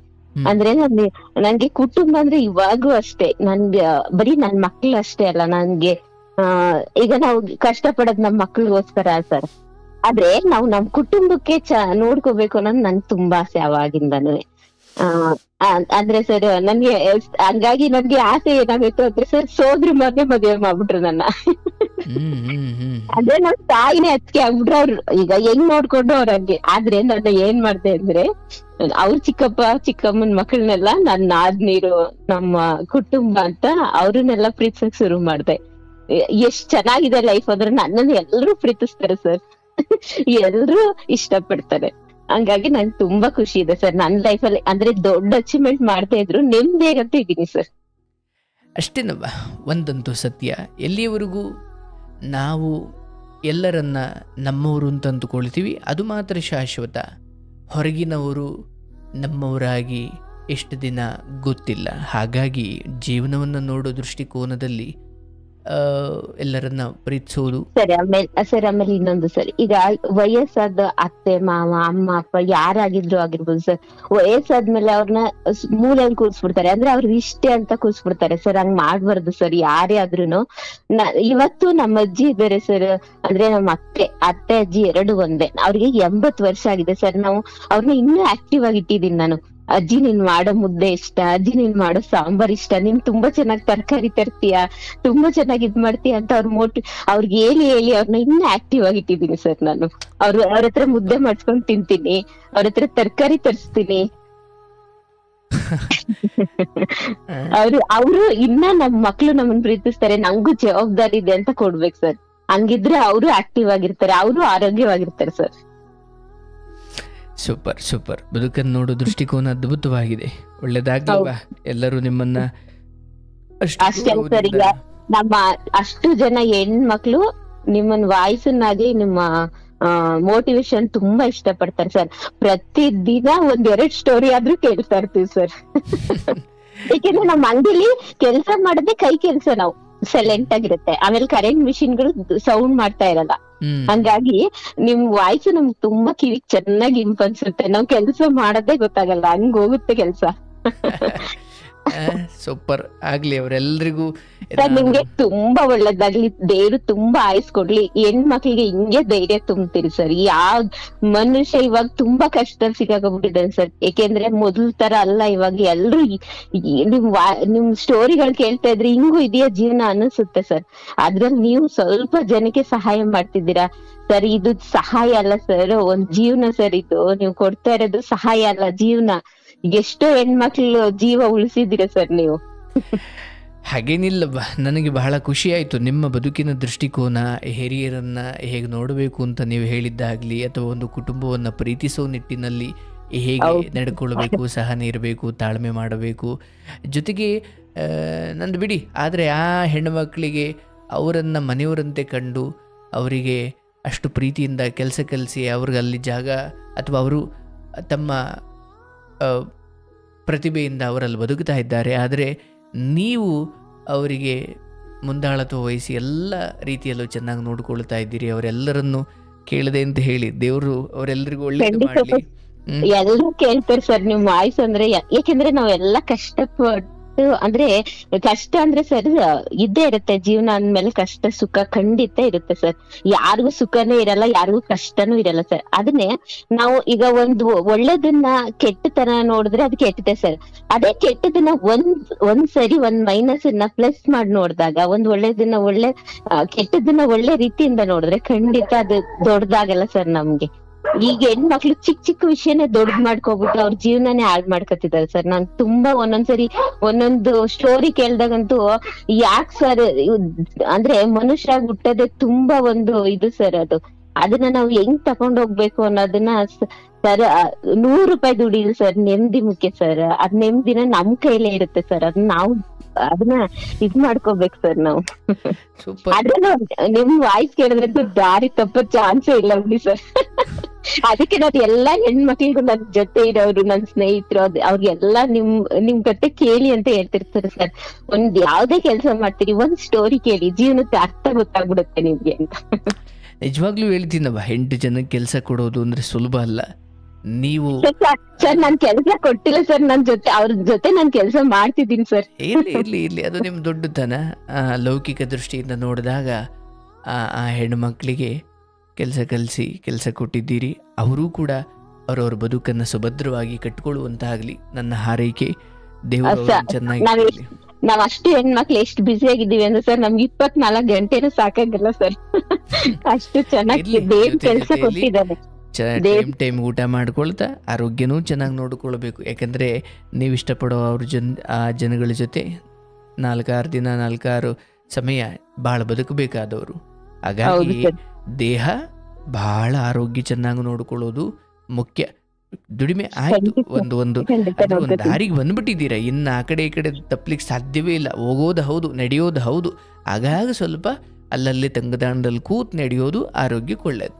ಅಂದ್ರೆ ನನ್ಗೆ ನಂಗೆ ಕುಟುಂಬ ಅಂದ್ರೆ ಇವಾಗೂ ಅಷ್ಟೇ. ನನ್ಗೆ ಬರೀ ನನ್ ಮಕ್ಳು ಅಷ್ಟೇ ಅಲ್ಲ ನನ್ಗೆ ಆ ಈಗ ನಾವು ಕಷ್ಟ ಪಡೋದ್ ನಮ್ ಮಕ್ಳಿಗೋಸ್ಕರ ಸರ್ ಆದ್ರೆ ನಾವು ನಮ್ ಕುಟುಂಬಕ್ಕೆ ಚ ನೋಡ್ಕೋಬೇಕು ಅನ್ನೋದು ನನ್ ತುಂಬಾ ಆಸೆ ಅವಾಗಿಂದನು ಆ ಅಂದ್ರೆ ಸರ್ ನನ್ಗೆ ಹಂಗಾಗಿ ನನ್ಗೆ ಆಸೆ ಏನಾಗಿತ್ತು ಅಂದ್ರೆ ಸರ್ ಸೋದ್ರ ಮದ್ವೆ ಮದ್ವೆ ಮಾಡ್ಬಿಟ್ರು ನನ್ನ. ಅಂದ್ರೆ ನಮ್ ತಾಯಿನೇ ಅತ್ತಿಗೆ ಆಗ್ಬಿಟ್ರು ಅವ್ರು. ಈಗ ಹೆಂಗ್ ನೋಡ್ಕೊಂಡು ಅವ್ರ ಹಂಗೆ. ಆದ್ರೆ ನನ್ನ ಏನ್ ಮಾಡ್ದೆ ಅಂದ್ರೆ ಅವ್ರ ಚಿಕ್ಕಪ್ಪ ಚಿಕ್ಕಮ್ಮನ್ ಮಕ್ಕಳನ್ನೆಲ್ಲ ನನ್ನ ನಾದ್ನೀರು ನಮ್ಮ ಕುಟುಂಬ ಅಂತ ಅವ್ರನ್ನೆಲ್ಲ ಪ್ರೀತಿಸಕ್ ಶುರು ಮಾಡ್ದೆ. ಎಷ್ಟ್ ಚೆನ್ನಾಗಿದೆ ಲೈಫ್ ಅಂದ್ರೆ ನನ್ನನ್ನು ಎಲ್ರು ಪ್ರೀತಿಸ್ತಾರೆ ಸರ್. ಎಲ್ರು ಇಷ್ಟಪಡ್ತಾರೆ. ಹಂಗಾಗಿ ನಂಗೆ ತುಂಬಾ ಖುಷಿ ಇದೆ ಸರ್. ನನ್ನ ಲೈಫಲ್ಲಿ ಅಂದ್ರೆ ದೊಡ್ಡ ಅಚೀವ್ಮೆಂಟ್ ಮಾಡ್ತಾ ಇದ್ರು. ನೆಮ್ಮದಿಯಾಗಂತ ಇದ್ದೀನಿ ಸರ್. ಅಷ್ಟೇನವ್ವ. ಒಂದಂತೂ ಸತ್ಯ. ಎಲ್ಲಿಯವರೆಗೂ ನಾವು ಎಲ್ಲರನ್ನ ನಮ್ಮವರು ಅಂತ ಅಂದುಕೊಳ್ತೀವಿ, ಅದು ಮಾತ್ರ ಶಾಶ್ವತ. ಹೊರಗಿನವರು ನಮ್ಮವರಾಗಿ ಎಷ್ಟು ದಿನ ಗೊತ್ತಿಲ್ಲ. ಹಾಗಾಗಿ ಜೀವನವನ್ನು ನೋಡೋ ದೃಷ್ಟಿಕೋನದಲ್ಲಿ ಎಲ್ಲರನ್ನ ಪ್ರೀತಿಸೋದು. ಸರಿ, ಆಮೇಲೆ ಸರ್, ಆಮೇಲೆ ಇನ್ನೊಂದು ಸರ್. ಈಗ ವಯಸ್ಸಾದ ಅತ್ತೆ, ಮಾವ, ಅಮ್ಮ, ಅಪ್ಪ ಯಾರಾಗಿದ್ರು ಆಗಿರ್ಬೋದು ಸರ್, ವಯಸ್ಸಾದ್ಮೇಲೆ ಅವ್ರನ್ನ ಮೂಲೆಯಲ್ಲಿ ಕೂರ್ಸ್ಬಿಡ್ತಾರೆ. ಅಂದ್ರೆ ಅವ್ರಿಗೆ ಇಷ್ಟೇ ಅಂತ ಕೂರ್ಸ್ಬಿಡ್ತಾರೆ ಸರ್. ಹಂಗ್ ಮಾಡ್ಬಾರ್ದು ಸರ್, ಯಾರೇ ಆದ್ರೂನು. ಇವತ್ತು ನಮ್ಮ ಅಜ್ಜಿ ಇದ್ದಾರೆ ಸರ್. ಅಂದ್ರೆ ನಮ್ಮ ಅತ್ತೆ ಅತ್ತೆ, ಅಜ್ಜಿ ಎರಡು ಒಂದೇ. ಅವ್ರಿಗೆ ಎಂಬತ್ ವರ್ಷ ಆಗಿದೆ ಸರ್. ನಾವು ಅವ್ರನ್ನ ಇನ್ನೂ ಆಕ್ಟಿವ್ ಆಗಿ ಇಟ್ಟಿದ್ದೀನಿ ನಾನು. ಅಜ್ಜಿ ನೀನ್ ಮಾಡೋ ಮುದ್ದೆ ಇಷ್ಟ ಅಜ್ಜಿ ನೀನ್ ಮಾಡೋ ಸಾಂಬಾರ್ ಇಷ್ಟ ನೀನ್ ತುಂಬಾ ಚೆನ್ನಾಗಿ ತರಕಾರಿ ತರ್ತೀಯ ತುಂಬಾ ಚೆನ್ನಾಗಿ ಇದ್ ಮಾಡ್ತೀಯ ಅಂತ ಅವ್ರ ಮೋಟಿ ಅವ್ರಿಗೆ ಹೇಳಿ ಹೇಳಿ ಅವ್ರನ್ನ ಇನ್ನ ಆಕ್ಟಿವ್ ಆಗಿ ಇಟ್ಟಿದ್ದೀನಿ ಸರ್ ನಾನು. ಅವ್ರು ಅವ್ರ ಹತ್ರ ಮುದ್ದೆ ಮಾಡ್ಸ್ಕೊಂಡ್ ತಿಂತೀನಿ ಅವ್ರ ಹತ್ರ ತರಕಾರಿ ತರಿಸ್ತೀನಿ. ಅವ್ರು ಅವ್ರು ಇನ್ನ ನಮ್ ಮಕ್ಳು ನಮ್ಮನ್ ಪ್ರೀತಿಸ್ತಾರೆ ನಂಗೂ ಜವಾಬ್ದಾರಿ ಇದೆ ಅಂತ ಕೊಡ್ಬೇಕು ಸರ್. ಹಂಗಿದ್ರೆ ಅವರು ಆಕ್ಟಿವ್ ಆಗಿರ್ತಾರೆ ಅವರು ಆರೋಗ್ಯವಾಗಿರ್ತಾರೆ ಸರ್. Super super. ಬದುಕನ್ನು ನೋಡೋ ದೃಷ್ಟಿಕೋನ ಅದ್ಭುತವಾಗಿದೆ. ಒಳ್ಳೇದಾಗ್ಲವಾ ಎಲ್ಲರೂ ನಿಮ್ಮನ್ನ ಅಷ್ಟು ನಮ್ಮ ಅಷ್ಟು ಜನ ಹೆಣ್ಮಕ್ಳು ನಿಮ್ಮನ್ ವಾಯ್ಸನ್ನಾಗಿ ನಿಮ್ಮ ಮೋಟಿವೇಶನ್ ತುಂಬಾ ಇಷ್ಟಪಡ್ತಾರೆ ಸರ್. ಪ್ರತಿ ದಿನ ಒಂದ್ ಎರಡ್ ಸ್ಟೋರಿ ಆದ್ರೂ ಕೇಳ್ತಾ ಇರ್ತೀವಿ ಸರ್. ಏಕೆಂದ್ರೆ ನಮ್ಮ ಅಂಗಡಿಲಿ ಕೆಲಸ ಮಾಡದೆ ಕೈ ಕೆಲಸ ನಾವು. ಸೈಲೆಂಟ್ ಆಗಿರುತ್ತೆ. ಆಮೇಲೆ ಕರೆಂಟ್ ಮಿಷಿನ್ಗಳು ಸೌಂಡ್ ಮಾಡ್ತಾ ಇರಲ್ಲ. ಹಂಗಾಗಿ ನಿಮ್ ವಾಯ್ಸ್ ನಮ್ಗೆ ತುಂಬಾ ಕಿವಿಗ್ ಚೆನ್ನಾಗಿ ಇಂಪನ್ಸುತ್ತೆ ನಾವ್ ಕೆಲ್ಸ ಮಾಡೋದೇ ಗೊತ್ತಾಗಲ್ಲ. ಹಂಗ್ ಹೋಗುತ್ತೆ ಕೆಲ್ಸ. ಸೂಪರ್ ಆಗ್ಲಿ ಅವರೆಲ್ಲರಿಗೂ ನಿಮ್ಗೆ ತುಂಬಾ ಒಳ್ಳೇದಾಗ್ಲಿ. ದೇವ್ರು ತುಂಬಾ ಆಯ್ಸ್ ಕೊಡ್ಲಿ. ಹೆಣ್ಮಕ್ಳಿಗೆ ಹಿಂಗೆ ಧೈರ್ಯ ತುಂಬ್ತೀರಿ ಸರ್ ಯಾವ ಮನುಷ್ಯ ಇವಾಗ ತುಂಬಾ ಕಷ್ಟದಲ್ಲಿ ಸಿಕ್ಕಾಕೊಂಡ್ಬಿಟ್ಟಿದ್ದಾನೆ ಸರ್ ಏಕೆಂದ್ರೆ ಮೊದಲ ತರ ಅಲ್ಲ ಇವಾಗ ಎಲ್ರು ನಿಮ್ ವಾ- ನಿಮ್ ಸ್ಟೋರಿಗಳು ಕೇಳ್ತಾ ಇದ್ರೆ ಹಿಂಗೂ ಇದೆಯಾ ಜೀವನ ಅನಿಸುತ್ತೆ ಸರ್ ಅದ್ರಲ್ಲಿ ನೀವು ಸ್ವಲ್ಪ ಜನಕ್ಕೆ ಸಹಾಯ ಮಾಡ್ತಿದ್ದೀರಾ? ಸರ್ ಇದು ಸಹಾಯ ಅಲ್ಲ ಸರ್ ಒಂದ್ ಜೀವನ ಸರ್ ಇದು ನೀವು ಕೊಡ್ತಾ ಇರೋದು ಸಹಾಯ ಅಲ್ಲ ಜೀವನ. ಎಷ್ಟೋ ಹೆಣ್ಮಕ್ಳು ಜೀವ ಉಳಿಸಿದ್ದೀರಾ ಸರ್ ನೀವು? ಹಾಗೇನಿಲ್ಲವ್ವ ನನಗೆ ಬಹಳ ಖುಷಿ ಆಯಿತು ನಿಮ್ಮ ಬದುಕಿನ ದೃಷ್ಟಿಕೋನ ಹಿರಿಯರನ್ನು ಹೇಗೆ ನೋಡಬೇಕು ಅಂತ ನೀವು ಹೇಳಿದ್ದಾಗಲಿ ಅಥವಾ ಒಂದು ಕುಟುಂಬವನ್ನು ಪ್ರೀತಿಸೋ ನಿಟ್ಟಿನಲ್ಲಿ ಹೇಗೆ. ನಡ್ಕೊಳ್ಬೇಕು ಸಹನೆ ಇರಬೇಕು ತಾಳ್ಮೆ ಮಾಡಬೇಕು. ಜೊತೆಗೆ ನಂದು ಬಿಡಿ ಆದರೆ ಆ ಹೆಣ್ಣುಮಕ್ಕಳಿಗೆ ಅವರನ್ನು ಮನೆಯವರಂತೆ ಕಂಡು ಅವರಿಗೆ ಅಷ್ಟು ಪ್ರೀತಿಯಿಂದ ಕೆಲಸ ಕಲಿಸಿ ಅವ್ರಿಗೆ ಅಲ್ಲಿ ಜಾಗ ಅಥವಾ ಅವರು ತಮ್ಮ ಪ್ರತಿಭೆಯಿಂದ ಅವರಲ್ಲಿ ಬದುಕ್ತಾ ಇದ್ದಾರೆ. ಆದರೆ ನೀವು ಅವರಿಗೆ ಮುಂದಾಳತ್ವ ವಹಿಸಿ ಎಲ್ಲ ರೀತಿಯಲ್ಲೂ ಚೆನ್ನಾಗಿ ನೋಡ್ಕೊಳ್ತಾ ಇದ್ದೀರಿ. ಅವರೆಲ್ಲರನ್ನು ಕೇಳಿದೆ ಅಂತ ಹೇಳಿ ದೇವರು ಅವರೆಲ್ಲರಿಗೂ ಒಳ್ಳೇದು ಮಾಡಲಿ. ಎಲ್ಲರೂ ಕೇಳ್ತಾರೆ ಸರ್ ನಿಮ್ ವಾಯ್ಸ್ ಅಂದ್ರೆ ಯಾಕೆಂದ್ರೆ ನಾವೆಲ್ಲ ಕಷ್ಟಪಟ್ಟು ಅಂದ್ರೆ ಕಷ್ಟ ಅಂದ್ರೆ ಸರ್, ಇದ್ದೇ ಇರುತ್ತೆ. ಜೀವನ ಅಂದ್ಮೇಲೆ ಕಷ್ಟ, ಸುಖ ಖಂಡಿತ ಇರುತ್ತೆ ಸರ್. ಯಾರಿಗೂ ಸುಖನೂ ಇರಲ್ಲ, ಯಾರಿಗೂ ಕಷ್ಟನೂ ಇರಲ್ಲ ಸರ್. ಅದನ್ನೇ ನಾವು ಈಗ ಒಂದು ಒಳ್ಳೇದನ್ನ ಕೆಟ್ಟ ತರ ನೋಡಿದ್ರೆ ಅದು ಕೆಟ್ಟದೆ ಸರ್. ಅದೇ ಕೆಟ್ಟದನ್ನ ಒಂದ್ ಒಂದ್ ಸರಿ, ಒಂದ್ ಮೈನಸ್ ಅನ್ನ ಪ್ಲಸ್ ಮಾಡಿ ನೋಡಿದಾಗ, ಒಂದ್ ಒಳ್ಳೇದನ್ನ ಒಳ್ಳೆ ಕೆಟ್ಟದನ್ನ ಒಳ್ಳೆ ರೀತಿಯಿಂದ ನೋಡಿದ್ರೆ ಖಂಡಿತ ಅದು ದೊಡ್ಡದಾಗಲ್ಲ ಸರ್ ನಮ್ಗೆ. ಈಗ ಹೆಣ್ಮಕ್ಳು ಚಿಕ್ಕ ಚಿಕ್ಕ ವಿಷಯನೇ ದೊಡ್ಡ ಮಾಡ್ಕೊಬಿಟ್ಟು ಅವ್ರ ಜೀವನನೇ ಹಾಳ್ ಮಾಡ್ಕೊತಿದ್ದಾರೆ ಸರ್. ನಾನ್ ತುಂಬಾ ಒಂದೊಂದ್ಸರಿ ಒಂದೊಂದು ಸ್ಟೋರಿ ಕೇಳ್ದಾಗಂತೂ ಯಾಕ್ ಸರ್ ಅಂದ್ರೆ ಮನುಷ್ಯರಾಗಿ ಹುಟ್ಟೋದೇ ತುಂಬಾ ಒಂದು ಇದು ಸರ್ ಅದು. ಅದನ್ನ ನಾವು ಹೆಂಗ್ ತಕೊಂಡ್ ಹೋಗ್ಬೇಕು ಅನ್ನೋದನ್ನ ಸರ್ ನೂರು ರೂಪಾಯಿ ದುಡಿದು ಸರ್. ನೆಮ್ಮದಿ ಮುಖ್ಯ ಸರ್. ಅದ್ ನೆಮ್ಮದಿನ ನಮ್ ಕೈಲೇ ಇರುತ್ತೆ ಸರ್. ಅದನ್ನ ನಾವು ಅದನ್ನ ಇದ್ ಮಾಡ್ಕೋಬೇಕು ಸರ್ ನಾವು. ನಾವ್ ನಿಮ್ ವಾಯ್ಸ್ ಕೇಳಿದ್ರೆ ದಾರಿ ತಪ್ಪ ಚಾನ್ಸೇ ಇಲ್ಲ ಬಿಡಿ ಸರ್. ಅದಕ್ಕೆ ನಾವ್ ಎಲ್ಲಾ ಹೆಣ್ಮಕ್ಳಿಗೂ ನನ್ ಜೊತೆ ಇರೋರು ನನ್ ಸ್ನೇಹಿತರು ಅದ್ ಅವ್ರಿಗೆಲ್ಲಾ ನಿಮ್ ನಿಮ್ ಜೊತೆ ಕೇಳಿ ಅಂತ ಹೇಳ್ತಿರ್ತಾರೆ ಸರ್. ಒಂದ್ ಯಾವ್ದೇ ಕೆಲಸ ಮಾಡ್ತೀರಿ ಒಂದ್ ಸ್ಟೋರಿ ಕೇಳಿ ಜೀವನಕ್ಕೆ ಅರ್ಥ ಗೊತ್ತಾಗ್ಬಿಡುತ್ತೆ ನಿಮ್ಗೆ ಅಂತ. ನಿಜವಾಗ್ಲೂ ಹೇಳ್ತೀನವ ಎಂಟು ಜನಕ್ಕೆ ಕೆಲಸ ಕೊಡೋದು ಅಂದ್ರೆ ಸುಲಭ ಅಲ್ಲ. ನೀವು ಸರ್ ಸರ್ ನಾನ್ ಕೆಲ್ಸ ಕೊಟ್ಟಿಲ್ಲ ಸರ್ ನನ್ ಜೊತೆ ಅವ್ರ ಜೊತೆ ನಾನ್ ಕೆಲ್ಸ ಮಾಡ್ತಿದ್ದೀನಿ ಸರ್. ಇರ್ಲಿ ಇರ್ಲಿ ಇರ್ಲಿ ಅದು ನಿಮ್ ದೊಡ್ಡತನ. ಲೌಕಿಕ ದೃಷ್ಟಿಯಿಂದ ನೋಡಿದಾಗ ಆ ಆ ಹೆಣ್ಣುಮಕ್ಕಳಿಗೆ ಕೆಲಸ ಕಲಿಸಿ ಕೆಲಸ ಕೊಟ್ಟಿದ್ದೀರಿ. ಅವರೂ ಕೂಡ ಅವರವ್ರ ಬದುಕನ್ನು ಸುಭದ್ರವಾಗಿ ಕಟ್ಕೊಳ್ಳುವಂತಾಗಲಿ ನನ್ನ ಹಾರೈಕೆ. ದೇವರು ಚೆನ್ನಾಗಿ ನಾವ್ ಅಷ್ಟು ಹೆಣ್ಮಕ್ಳು ಎಷ್ಟು ಬ್ಯುಸಿ ಆಗಿದ್ದೀವಿ ಅಂದ್ರೆ ಸರ್ ನಮ್ಗೆ ಇಪ್ಪತ್ನಾಲ್ಕು ಗಂಟೆನೂ ಸಾಕಾಗಲ್ಲ ಸರ್. ಅಷ್ಟು ಚೆನ್ನಾಗಿ ಜೊತೆ ಕೊಟ್ಟಿದ್ದಾರೆ. ಟೈಮ್ ಟೈಮ್ ಊಟ ಮಾಡ್ಕೊಳ್ತಾ ಆರೋಗ್ಯನೂ ಚೆನ್ನಾಗಿ ನೋಡ್ಕೊಳ್ಬೇಕು. ಯಾಕಂದ್ರೆ ನೀವು ಇಷ್ಟಪಡೋ ಅವ್ರ ಜನ್ ಆ ಜನಗಳ ಜೊತೆ ನಾಲ್ಕಾರು ದಿನ ನಾಲ್ಕಾರು ಸಮಯ ಭಾಳ ಬದುಕಬೇಕಾದವರು. ಹಾಗಾಗಿ ದೇಹ ಬಹಳ ಆರೋಗ್ಯ ಚೆನ್ನಾಗಿ ನೋಡಿಕೊಳ್ಳೋದು ಮುಖ್ಯ. ದುಡಿಮೆ ಆಯ್ತು. ಒಂದು ಒಂದು ಒಂದು. ದಾರಿಗೆ ಬಂದ್ಬಿಟ್ಟಿದ್ದೀರಾ? ಇನ್ನು ಆ ಕಡೆ ಈ ಕಡೆ ತಪ್ಪಲಿಕ್ಕೆ ಸಾಧ್ಯವೇ ಇಲ್ಲ. ಹೋಗೋದು ಹೌದು ನಡೆಯೋದು ಹೌದು. ಆಗಾಗ ಸ್ವಲ್ಪ ಅಲ್ಲಲ್ಲಿ ತಂಗದಾಣದಲ್ಲಿ ಕೂತ್ ನಡೆಯೋದು ಆರೋಗ್ಯಕ್ಕೆ ಒಳ್ಳೇದು.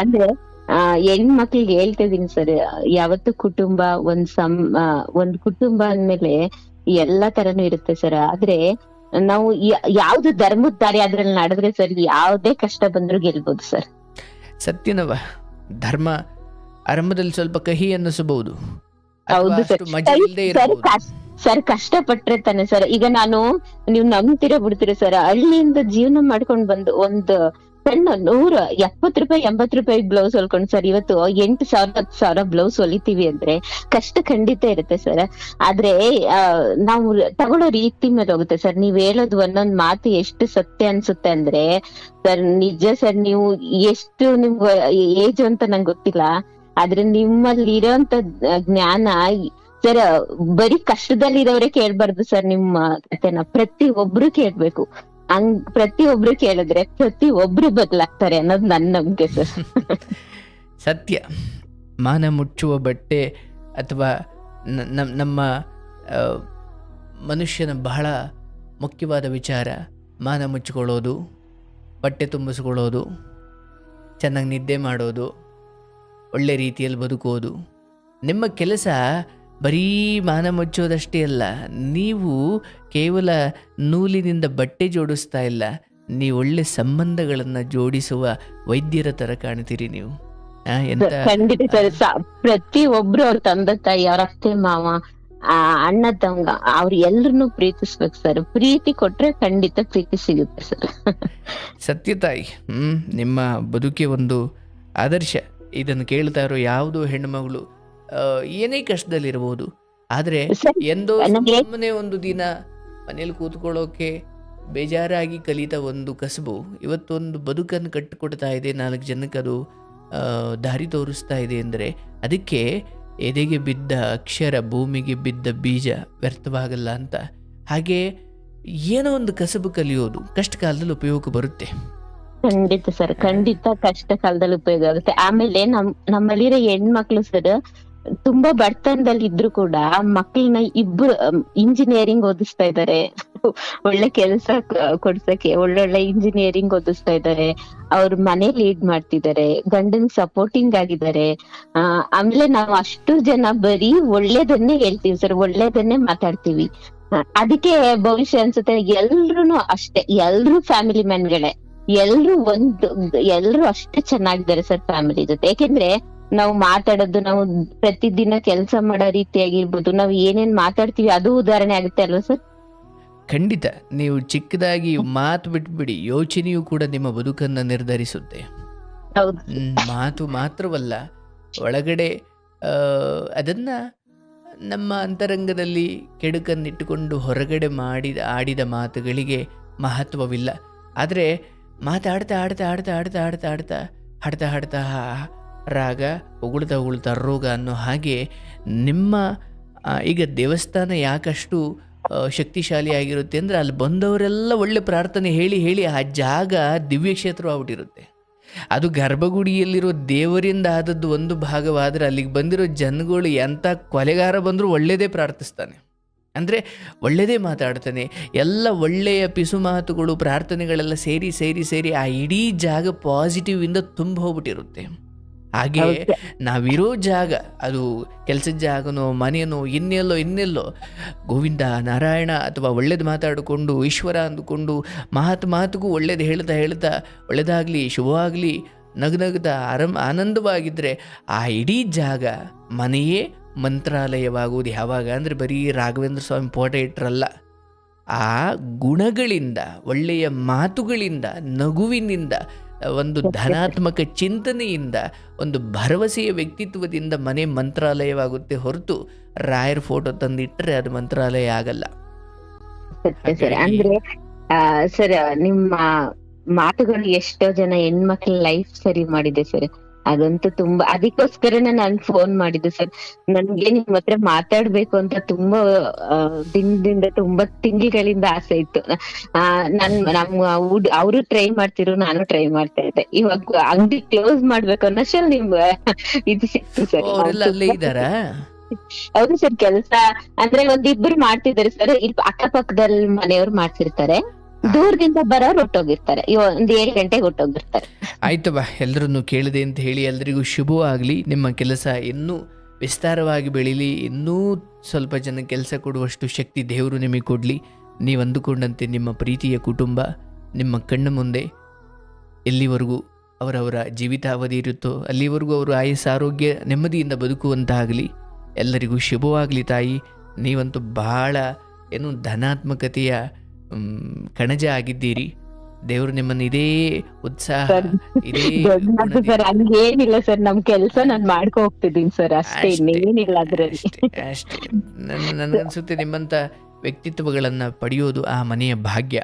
ಅಂದ್ರೆ ಆ ಹೆಣ್ಮಕ್ಳಿಗೆ ಹೇಳ್ತಾ ಇದೀನಿ ಸರ್. ಯಾವತ್ತು ಕುಟುಂಬ ಒಂದ್ ಸಂ ಒಂದ್ ಕುಟುಂಬ ಅಂದ್ಮೇಲೆ ಎಲ್ಲಾ ತರನು ಇರುತ್ತೆ ಸರ್. ಆದ್ರೆ ನಾವು ಯಾವ್ದು ಧರ್ಮದ ದಾರಿ ಅದ್ರಲ್ಲಿ ನಡೆದ್ರೆ ಸರ್ ಯಾವ್ದೇ ಕಷ್ಟ ಬಂದ್ರು ಗೆಲ್ಬಹುದು ಸರ್. ಸತ್ಯನವ ಧರ್ಮ ಆರಂಭದಲ್ಲಿ ಸ್ವಲ್ಪ ಕಹಿ ಅನ್ನಿಸಬಹುದು. ಹೌದು ಸರ್. ಕಷ್ಟ- ಪಟ್ರೆ ತಾನೆ ಸರ್. ಈಗ ನಾನು ನೀವು ನಂಬ್ತಿರ ಬಿಡ್ತೀರ ಸರ್? ಹಳ್ಳಿಯಿಂದ ಜೀವನ ಮಾಡ್ಕೊಂಡ್ ಬಂದು ಒಂದು ಸಣ್ಣ ನೂರ ಎಪ್ಪತ್ ರೂಪಾಯಿ ಎಂಬತ್ ರೂಪಾಯಿ ಬ್ಲೌಸ್ ಹೊಲ್ಕೊಂಡು ಸರ್ ಇವತ್ತು ಎಂಟು ಸಾವಿರ, ಹತ್ತು ಸಾವಿರ ಬ್ಲೌಸ್ ಹೊಲಿತೀವಿ ಅಂದ್ರೆ ಕಷ್ಟ ಖಂಡಿತ ಇರುತ್ತೆ ಸರ್ ಆದ್ರೆ ನಾವು ತಗೊಳ್ಳೋ ರೀತಿ ಮೇಲೆ ಹೋಗುತ್ತೆ ಸರ್ ನೀವ್ ಹೇಳೋದು ಒಂದೊಂದ್ ಮಾತು ಎಷ್ಟು ಸತ್ಯ ಅನ್ಸುತ್ತೆ ಅಂದ್ರೆ ಸರ್ ನಿಜ ಸರ್ ನೀವು ಎಷ್ಟು ನಿಮ್ಗೆ ಏಜ್ ಅಂತ ನಂಗೆ ಗೊತ್ತಿಲ್ಲ, ಆದ್ರೆ ನಿಮ್ಮಲ್ಲಿ ಇರೋಂತ ಜ್ಞಾನ ಸರ್ ಬರೀ ಕಷ್ಟದಲ್ಲಿರೋರೇ ಕೇಳ್ಬಾರ್ದು ಸರ್ ನಿಮ್ಮ ಕಥೆನ. ಪ್ರತಿ ಒಬ್ರು ಕೇಳ್ಬೇಕು. ಹಂಗ್ ಪ್ರತಿ ಒಬ್ರು ಕೇಳಿದ್ರೆ ಪ್ರತಿ ಒಬ್ರು ಬದಲಾಗ್ತಾರೆ ಅನ್ನೋದು ನನ್ನ ನಂಬಿಕೆ ಸರ್. ಸತ್ಯ. ಮಾನ ಮುಚ್ಚುವ ಬಟ್ಟೆ ಅಥವಾ ನಮ್ಮ ಮನುಷ್ಯನ ಬಹಳ ಮುಖ್ಯವಾದ ವಿಚಾರ, ಮಾನ ಮುಚ್ಚಿಕೊಳ್ಳೋದು ಬಟ್ಟೆ ತುಂಬಿಸ್ಕೊಳ್ಳೋದು, ಚೆನ್ನಾಗಿ ನಿದ್ದೆ ಮಾಡೋದು, ಒಳ್ಳೆ ರೀತಿಯಲ್ಲಿ ಬದುಕೋದು. ನಿಮ್ಮ ಕೆಲಸ ಬರೀ ಮಾನ ಮುಚ್ಚೋದಷ್ಟೇ ಅಲ್ಲ, ನೀವು ಕೇವಲ ನೂಲಿನಿಂದ ಬಟ್ಟೆ ಜೋಡಿಸ್ತಾ ಇಲ್ಲ ನೀವು ಒಳ್ಳೆ ಸಂಬಂಧಗಳನ್ನು ಜೋಡಿಸುವ ವೈದ್ಯರ ತರ ಕಾಣ್ತೀರಿ ನೀವು. ಖಂಡಿತ ಸರ್ ಪ್ರತಿ ಒಬ್ರು ಅವ್ರ ತಂದೆ ತಾಯಿ ಅವ್ರ ಅತ್ತೆ ಮಾವ ಆ ಅಣ್ಣ ತಂಗ ಅವ್ರ ಎಲ್ರನ್ನೂ ಪ್ರೀತಿಸ್ಬೇಕು ಸರ್. ಪ್ರೀತಿ ಕೊಟ್ರೆ ಖಂಡಿತ ಪ್ರೀತಿ ಸಿಗುತ್ತೆ ಸರ್. ಸತ್ಯತಾಯಿ ಹ್ಮ್ ನಿಮ್ಮ ಬದುಕಿ ಒಂದು ಆದರ್ಶ. ಇದನ್ನು ಕೇಳ್ತಾ ಇರೋ ಯಾವುದೋ ಹೆಣ್ಮಗಳು ಏನೇ ಕಷ್ಟದಲ್ಲಿರಬಹುದು ಆದ್ರೆ ಎಂದೋ ಸುಮ್ಮನೆ ಒಂದು ದಿನ ಮನೇಲಿ ಕೂತ್ಕೊಳ್ಳೋಕೆ ಬೇಜಾರಾಗಿ ಕಲಿತ ಒಂದು ಕಸಬು. ಇವತ್ತೊಂದು ಬದುಕನ್ನು ಕಟ್ಟಿಕೊಡ್ತಾ ಇದೆ ನಾಲ್ಕು ಜನಕ್ಕೆ ಅದು ದಾರಿ ತೋರಿಸ್ತಾ ಇದೆ ಅಂದರೆ ಅದಕ್ಕೆ ಎದೆಗೆ ಬಿದ್ದ ಅಕ್ಷರ, ಭೂಮಿಗೆ ಬಿದ್ದ ಬೀಜ ವ್ಯರ್ಥವಾಗಲ್ಲ ಅಂತ. ಹಾಗೆ ಏನೋ ಒಂದು ಕಸಬು ಕಲಿಯೋದು ಕಷ್ಟ ಕಾಲದಲ್ಲಿ ಉಪಯೋಗ ಬರುತ್ತೆ. ಖಂಡಿತ ಸರ್, ಖಂಡಿತ ಕಷ್ಟ ಕಾಲದಲ್ಲಿ ಉಪಯೋಗ ಆಗುತ್ತೆ. ಆಮೇಲೆ ನಮ್, ನಮ್ಮಲ್ಲಿರೋ ಹೆಣ್ಮಕ್ಳು ಸರ್ ತುಂಬಾ ಬಡತನದಲ್ಲಿ ಇದ್ರು ಕೂಡ ಮಕ್ಕಳನ್ನ ಇಬ್ರು ಇಂಜಿನಿಯರಿಂಗ್ ಓದಿಸ್ತಾ ಇದ್ದಾರೆ ಒಳ್ಳೆ ಕೆಲಸ ಕೊಡ್ಸಕ್ಕೆ, ಒಳ್ಳೊಳ್ಳೆ ಇಂಜಿನಿಯರಿಂಗ್ ಓದಿಸ್ತಾ ಇದ್ದಾರೆ ಅವ್ರ ಮನೆ ಲೀಡ್ ಮಾಡ್ತಿದ್ದಾರೆ ಗಂಡನ್ ಸಪೋರ್ಟಿಂಗ್ ಆಗಿದ್ದಾರೆ ಆ, ಆಮೇಲೆ ನಾವು ಅಷ್ಟು ಜನ ಬರೀ ಒಳ್ಳೇದನ್ನೇ ಹೇಳ್ತೀವಿ ಸರ್, ಒಳ್ಳೇದನ್ನೇ ಮಾತಾಡ್ತೀವಿ. ಅದಕ್ಕೆ ಭವಿಷ್ಯ ಅನ್ಸುತ್ತೆ ಎಲ್ರು ಅಷ್ಟೇ, ಎಲ್ರು ಫ್ಯಾಮಿಲಿ ಮ್ಯಾನ್ಗಳೇ ಎಲ್ರು ಒಂದು, ಎಲ್ರು ಅಷ್ಟೇ ಚೆನ್ನಾಗಿದ್ದಾರೆ ಸರ್ ಫ್ಯಾಮಿಲಿ ಜೊತೆ. ಯಾಕೆಂದ್ರೆ ನಾವು ಮಾತಾಡೋದು ನಾವು ಪ್ರತಿದಿನ ಕೆಲಸ ಮಾಡೋ ರೀತಿಯಾಗಿರ್ಬೋದು. ನಾವು ಏನೇನ್ ಮಾತಾಡ್ತೀವಿ ಅದು ಉದಾಹರಣೆ ಆಗುತ್ತೆ ಅಲ್ವಾ ಸರ್? ಖಂಡಿತ. ನೀವು ಚಿಕ್ಕದಾಗಿ ಮಾತು ಬಿಟ್ಬಿಡಿ ಯೋಚನೆಯೂ ಕೂಡ ನಿಮ್ಮ ಬದುಕನ್ನ ನಿರ್ಧರಿಸುತ್ತೆ. ಹೌದು. ಮಾತು ಮಾತ್ರವಲ್ಲ ಒಳಗಡೆ ಅದನ್ನ ನಮ್ಮ ಅಂತರಂಗದಲ್ಲಿ ಕೆಡುಕನ್ನಿಟ್ಟುಕೊಂಡು ಹೊರಗಡೆ ಮಾಡಿದ ಆಡಿದ ಮಾತುಗಳಿಗೆ ಮಹತ್ವವಿಲ್ಲ. ಆದರೆ ಮಾತಾಡ್ತಾ ಆಡ್ತಾ ಆಡ್ತಾ ಆಡ್ತಾ ಆಡ್ತಾ ಆಡ್ತಾ ಹಾಡ್ತಾ ಹಾಡ್ತಾ ರಾಗ ಉಗುಳ್ತಾ ಉಗುಳ್ತಾ ರೋಗ ಅನ್ನೋ ಹಾಗೆ ನಿಮ್ಮ ಈಗ ದೇವಸ್ಥಾನ ಯಾಕಷ್ಟು ಶಕ್ತಿಶಾಲಿ ಶಕ್ತಿಶಾಲಿಯಾಗಿರುತ್ತೆ ಅಂದರೆ ಅಲ್ಲಿ ಬಂದವರೆಲ್ಲ ಒಳ್ಳೆ ಪ್ರಾರ್ಥನೆ ಹೇಳಿ ಹೇಳಿ ಆ ಜಾಗ ದಿವ್ಯ ಕ್ಷೇತ್ರವಾಗ್ಬಿಟ್ಟಿರುತ್ತೆ ಅದು ಗರ್ಭಗುಡಿಯಲ್ಲಿರೋ ದೇವರಿಂದ ಆದದ್ದು ಒಂದು ಭಾಗವಾದರೆ ಅಲ್ಲಿಗೆ ಬಂದಿರೋ ಜನಗಳು ಎಂಥ ಕೊಲೆಗಾರ ಬಂದರೂ ಒಳ್ಳೆಯದೇ ಪ್ರಾರ್ಥಿಸ್ತಾನೆ. ಅಂದರೆ ಒಳ್ಳೆಯದೇ ಮಾತಾಡ್ತಾನೆ. ಎಲ್ಲ ಒಳ್ಳೆಯ ಪಿಸು ಮಾತುಗಳು, ಪ್ರಾರ್ಥನೆಗಳೆಲ್ಲ ಸೇರಿ ಸೇರಿ ಸೇರಿ ಆ ಇಡೀ ಜಾಗ ಪಾಸಿಟಿವ್ ಇಂದ ತುಂಬ ಹೋಗ್ಬಿಟ್ಟಿರುತ್ತೆ ಹಾಗೆ. ನಾವಿರೋ ಜಾಗ ಅದು ಕೆಲಸದ ಜಾಗನೋ ಮನೆಯೋ ಇನ್ನೆಲ್ಲೋ ಇನ್ನೆಲ್ಲೋ ಗೋವಿಂದ ನಾರಾಯಣ ಅಥವಾ ಒಳ್ಳೇದು ಮಾತಾಡಿಕೊಂಡು ಈಶ್ವರ ಅಂದುಕೊಂಡು ಮಾತು ಮಾತುಗೂ ಒಳ್ಳೇದು ಹೇಳ್ತಾ ಹೇಳ್ತಾ ಒಳ್ಳೇದಾಗಲಿ ಶುಭವಾಗಲಿ ನಗನಗ್ತಾ ಆರಂ ಆನಂದವಾಗಿದ್ದರೆ ಆ ಇಡೀ ಜಾಗ ಮನೆಯೇ ಮಂತ್ರಾಲಯವಾಗುವುದು ಯಾವಾಗ ಅಂದರೆ ಬರೀ ರಾಘವೇಂದ್ರ ಸ್ವಾಮಿ ಫೋಟೋ ಇಟ್ಟರಲ್ಲ ಆ ಗುಣಗಳಿಂದ ಒಳ್ಳೆಯ ಮಾತುಗಳಿಂದ ನಗುವಿನಿಂದ ಒಂದು ಧನಾತ್ಮಕ ಚಿಂತನೆಯಿಂದ ಒಂದು ಭರವಸೆಯ ವ್ಯಕ್ತಿತ್ವದಿಂದ ಮನೆ ಮಂತ್ರಾಲಯವಾಗುತ್ತೆ ಹೊರತು ರಾಯರ್ ಫೋಟೋ ತಂದಿಟ್ಟರೆ ಅದು ಮಂತ್ರಾಲಯ ಆಗಲ್ಲ. ಸರ್ ಅಂದ್ರೆ ಆ ಸರ್ ನಿಮ್ಮ ಮಾತುಗಳು ಎಷ್ಟೋ ಜನ ಹೆಣ್ಮಕ್ಳ ಲೈಫ್ ಸರಿ ಮಾಡಿದೆ ಸರ್ ಅದಂತೂ ತುಂಬಾ ಅದಕ್ಕೋಸ್ಕರನೇ ನಾನು ಫೋನ್ ಮಾಡಿದ್ದು ಸರ್ ನನ್ಗೆ ನಿಮ್ ಹತ್ರ ಮಾತಾಡ್ಬೇಕು ಅಂತ ತುಂಬಾ ದಿನದಿಂದ ತುಂಬಾ ತಿಂಗಳಿಂದ ಆಸೆ ಇತ್ತು. ಆ ನನ್ ನಮ್ಮ ಅವರು ಟ್ರೈ ಮಾಡ್ತಿರು ನಾನು ಟ್ರೈ ಮಾಡ್ತಾ ಇದ್ದೆ. ಇವಾಗ ಅಂಗಡಿ ಕ್ಲೋಸ್ ಮಾಡ್ಬೇಕು ಅನ್ನೋಷ್ಟು ನಿಮ್ ಇದು ಸಿಕ್ತು ಸರ್ ಅಲ್ಲೇ ಹೌದು ಸರ್ ಕೆಲಸ ಅಂದ್ರೆ ಒಂದಿಬ್ರು ಮಾಡ್ತಿದ್ದಾರೆ ಸರ್ ಇಲ್ಲಿ ಅಕ್ಕಪಕ್ಕದಲ್ಲಿ ಮನೆಯವ್ರು ಮಾಡ್ತಿರ್ತಾರೆ. ದೂರದಿಂದ ಬರೋರು ಹೊಟ್ಟೋಗಿರ್ತಾರೆ. ಒಂದ್ ಏಳು ಗಂಟೆಗೆ ಹೊಟ್ಟೋಗಿರ್ತಾರೆ. ಬಾ ಎಲ್ಲರನ್ನು ಕೇಳಿದೆ ಅಂತ ಹೇಳಿ ಎಲ್ರಿಗೂ ಶುಭವಾಗಲಿ. ನಿಮ್ಮ ಕೆಲಸ ಇನ್ನೂ ವಿಸ್ತಾರವಾಗಿ ಬೆಳೀಲಿ. ಇನ್ನೂ ಸ್ವಲ್ಪ ಜನ ಕೆಲಸ ಕೊಡುವಷ್ಟು ಶಕ್ತಿ ದೇವರು ನಿಮಗೆ ಕೊಡಲಿ. ನೀವು ಅಂದುಕೊಂಡಂತೆ ನಿಮ್ಮ ಪ್ರೀತಿಯ ಕುಟುಂಬ ನಿಮ್ಮ ಕಣ್ಣ ಮುಂದೆ ಎಲ್ಲಿವರೆಗೂ ಅವರವರ ಜೀವಿತಾವಧಿ ಇರುತ್ತೋ ಅಲ್ಲಿವರೆಗೂ ಅವರು ಆಯಸ್ಸು ಆರೋಗ್ಯ ನೆಮ್ಮದಿಯಿಂದ ಬದುಕುವಂತಾಗಲಿ. ಎಲ್ಲರಿಗೂ ಶುಭವಾಗಲಿ ತಾಯಿ. ನೀವಂತೂ ಬಹಳ ಏನು ಧನಾತ್ಮಕತೆಯ ಕಣಜ ಆಗಿದ್ದೀರಿ. ದೇವರು ನಿಮ್ಮನ್ನ ಇದೇ ಉತ್ಸಾಹ ಇದೇ ಗುಣದಿಂದ- ಸರ್ ನಮ್ ಕೆಲ್ಸ ನಾನು ಮಾಡ್ಕೊ ಹೋಗ್ತಿದ್ದೀನಿ ಸರ್ ಅಷ್ಟೇ ಇನ್ನೇನಿಲ್ಲ ಅದ್ರಲ್ಲಿ. ಅಷ್ಟೇ ನಿಮ್ಮಂತ ವ್ಯಕ್ತಿತ್ವಗಳನ್ನ ನನಗನ್ಸುತ್ತೆ ನಿಮ್ಮಂಥ ವ್ಯಕ್ತಿತ್ವಗಳನ್ನು ಪಡೆಯೋದು ಆ ಮನೆಯ ಭಾಗ್ಯ.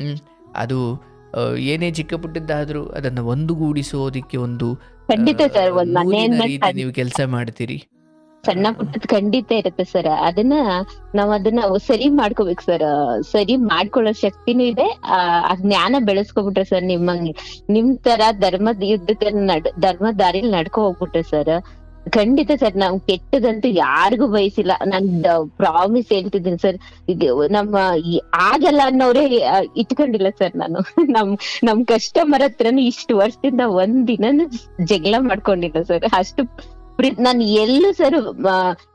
ಹ್ಮ್ ಅದು ಏನೇ ಚಿಕ್ಕ ಪುಟ್ಟದ್ದಾದ್ರೂ ಅದನ್ನ ಒಂದುಗೂಡಿಸೋದಿಕ್ಕೆ ಒಂದು ಖಂಡಿತ ನೀವು ಕೆಲಸ ಮಾಡ್ತೀರಿ. ಸಣ್ಣ ಪುಟ್ಟದ್ ಖಂಡಿತ ಇರುತ್ತೆ ಸರ್ ಅದನ್ನ ನಾವ್ ಅದನ್ನ ಸರಿ ಮಾಡ್ಕೋಬೇಕು ಸರ್ ಸರಿ ಮಾಡ್ಕೊಳ್ಳೋ ಶಕ್ತಿನೂ ಇದೆ. ಆ ಜ್ಞಾನ ಬೆಳೆಸ್ಕೊಬಿಟ್ರೆ ಸರ್ ನಿಮ್ಮ ನಿಮ್ ತರ ಧರ್ಮದ ಯುದ್ಧದ ನಡ್ ಧರ್ಮದ ದಾರಿಲಿ ನಡ್ಕೊ ಹೋಗ್ಬಿಟ್ರೆ ಸರ್ ಖಂಡಿತ ಸರ್ ನಾವು ಕೆಟ್ಟದಂತೂ ಯಾರಿಗೂ ಬಯಸಿಲ್ಲ. ನಾನ್ ಪ್ರಾಮಿಸ್ ಹೇಳ್ತಿದ್ದೀನಿ ಸರ್ ನಮ್ಮ ಆಗಲ್ಲ ಅನ್ನೋರೇ ಇಟ್ಕೊಂಡಿಲ್ಲ ಸರ್ ನಾನು. ನಮ್ ನಮ್ ಕಸ್ಟಮರ್ ಹತ್ರನು ಇಷ್ಟು ವರ್ಷದಿಂದ ಒಂದ್ ದಿನ ಜಗಳ ಮಾಡ್ಕೊಂಡಿಲ್ಲ ಸರ್ ಅಷ್ಟು ನಾನು ಎಲ್ಲೂ ಸರ್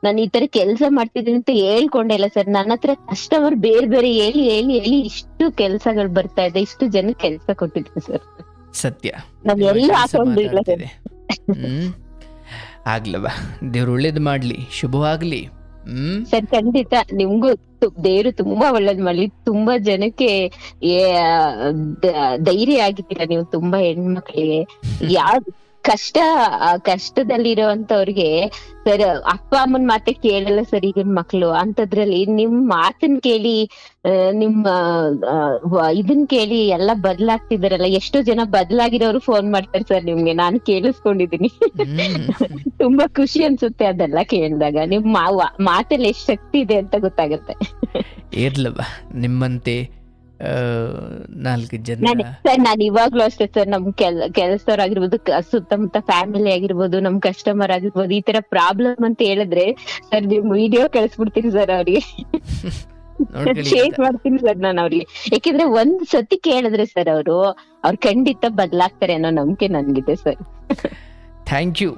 ನಾನು ಈ ತರ ಕೆಲಸ ಮಾಡ್ತಿದ್ದೀನಿ ಅಂತ ಹೇಳ್ಕೊಂಡೆ ಇಲ್ಲ ಸರ್. ನನ್ನ ಹತ್ರ ಕಸ್ಟಮರ್ ಬೇರೆ ಬೇರೆ ಹೇಳಿ ಹೇಳಿ ಹೇಳಿ ಇಷ್ಟು ಕೆಲಸಗಳು ಬರ್ತಾ ಇದೆ. ಇಷ್ಟು ಜನ ಕೆಲಸ ಕೊಟ್ಟಿದ್ದೀನಿ ಸರ್. ಸತ್ಯ. ನಾನು ಎಲ್ಲ ಹಾಕೊಂಡಿಲ್ಲ ಸರ್. ಆಗ್ಲವ? ದೇವ್ರು ಒಳ್ಳೇದು ಮಾಡ್ಲಿ. ಶುಭವಾಗ್ಲಿ. ಹ್ಮ್. ಸರ್ ಖಂಡಿತ. ನಿಮ್ಗೂ ದೇವ್ರು ತುಂಬಾ ಒಳ್ಳೇದ್ ಮಾಡ್ಲಿ. ತುಂಬಾ ಜನಕ್ಕೆ ಧೈರ್ಯ ಆಗಿದ್ದೀರಾ ನೀವು ತುಂಬಾ ಹೆಣ್ಮಕ್ಳಿಗೆ. ಯಾವ ಕಷ್ಟ ಕಷ್ಟದಲ್ಲಿ ಕಷ್ಟದಲ್ಲಿರೋಂತವ್ರಿಗೆ ಸರ್ ಅಪ್ಪ ಅಮ್ಮನ್ ಮಾತೆ ಕೇಳಲ್ಲ ಸರ್ ಈಗಿನ ಮಕ್ಳು. ಅಂತದ್ರಲ್ಲಿ ನಿಮ್ ಮಾತನ್ ಕೇಳಿ ನಿಮ್ಮ ಇದನ್ ಕೇಳಿ ಎಲ್ಲ ಬದ್ಲಾಗ್ತಿದಾರಲ್ಲ. ಎಷ್ಟೋ ಜನ ಬದ್ಲಾಗಿರೋರು ಫೋನ್ ಮಾಡ್ತಾರೆ ಸರ್ ನಿಮ್ಗೆ. ನಾನು ಕೇಳಿಸ್ಕೊಂಡಿದೀನಿ. ತುಂಬಾ ಖುಷಿ ಅನ್ಸುತ್ತೆ ಅದೆಲ್ಲ ಕೇಳಿದಾಗ. ನಿಮ್ ಮಾತಲ್ಲಿ ಎಷ್ಟ್ ಶಕ್ತಿ ಇದೆ ಅಂತ ಗೊತ್ತಾಗುತ್ತೆ. ಇರ್ಲವ ನಿಮ್ಮಂತೆ ನಾಲ್ಕು ಜನ. ಸರ್ ನಾನು ಇವಾಗ್ಲೂ ಅಷ್ಟೇ ಸರ್ ನಮ್ ಕೆಲ ಕೆಲಸದವ್ರಾಗಿರ್ಬೋದು ಸುತ್ತಮುತ್ತ ಫ್ಯಾಮಿಲಿ ಆಗಿರ್ಬೋದು ನಮ್ ಕಸ್ಟಮರ್ ಆಗಿರ್ಬೋದು ಈ ತರ ಪ್ರಾಬ್ಲಮ್ ಅಂತ ಹೇಳಿದ್ರೆ ಸರ್ ನಿಮ್ ವಿಡಿಯೋ ಕಳಿಸ್ಬಿಡ್ತೀನಿ ಸರ್ ಅವ್ರಿಗೆ. ಶೇರ್ ಮಾಡ್ತೀನಿ ಸರ್ ನಾನು ಅವ್ರಿಗೆ. ಯಾಕೆಂದ್ರೆ ಒಂದ್ ಸತಿ ಕೇಳಿದ್ರೆ ಸರ್ ಅವರು ಅವ್ರು ಖಂಡಿತ ಬದಲಾಗ್ತಾರೆ ಅನ್ನೋ ನಂಬಿಕೆ ನನ್ಗಿದೆ ಸರ್. ಥ್ಯಾಂಕ್ ಯು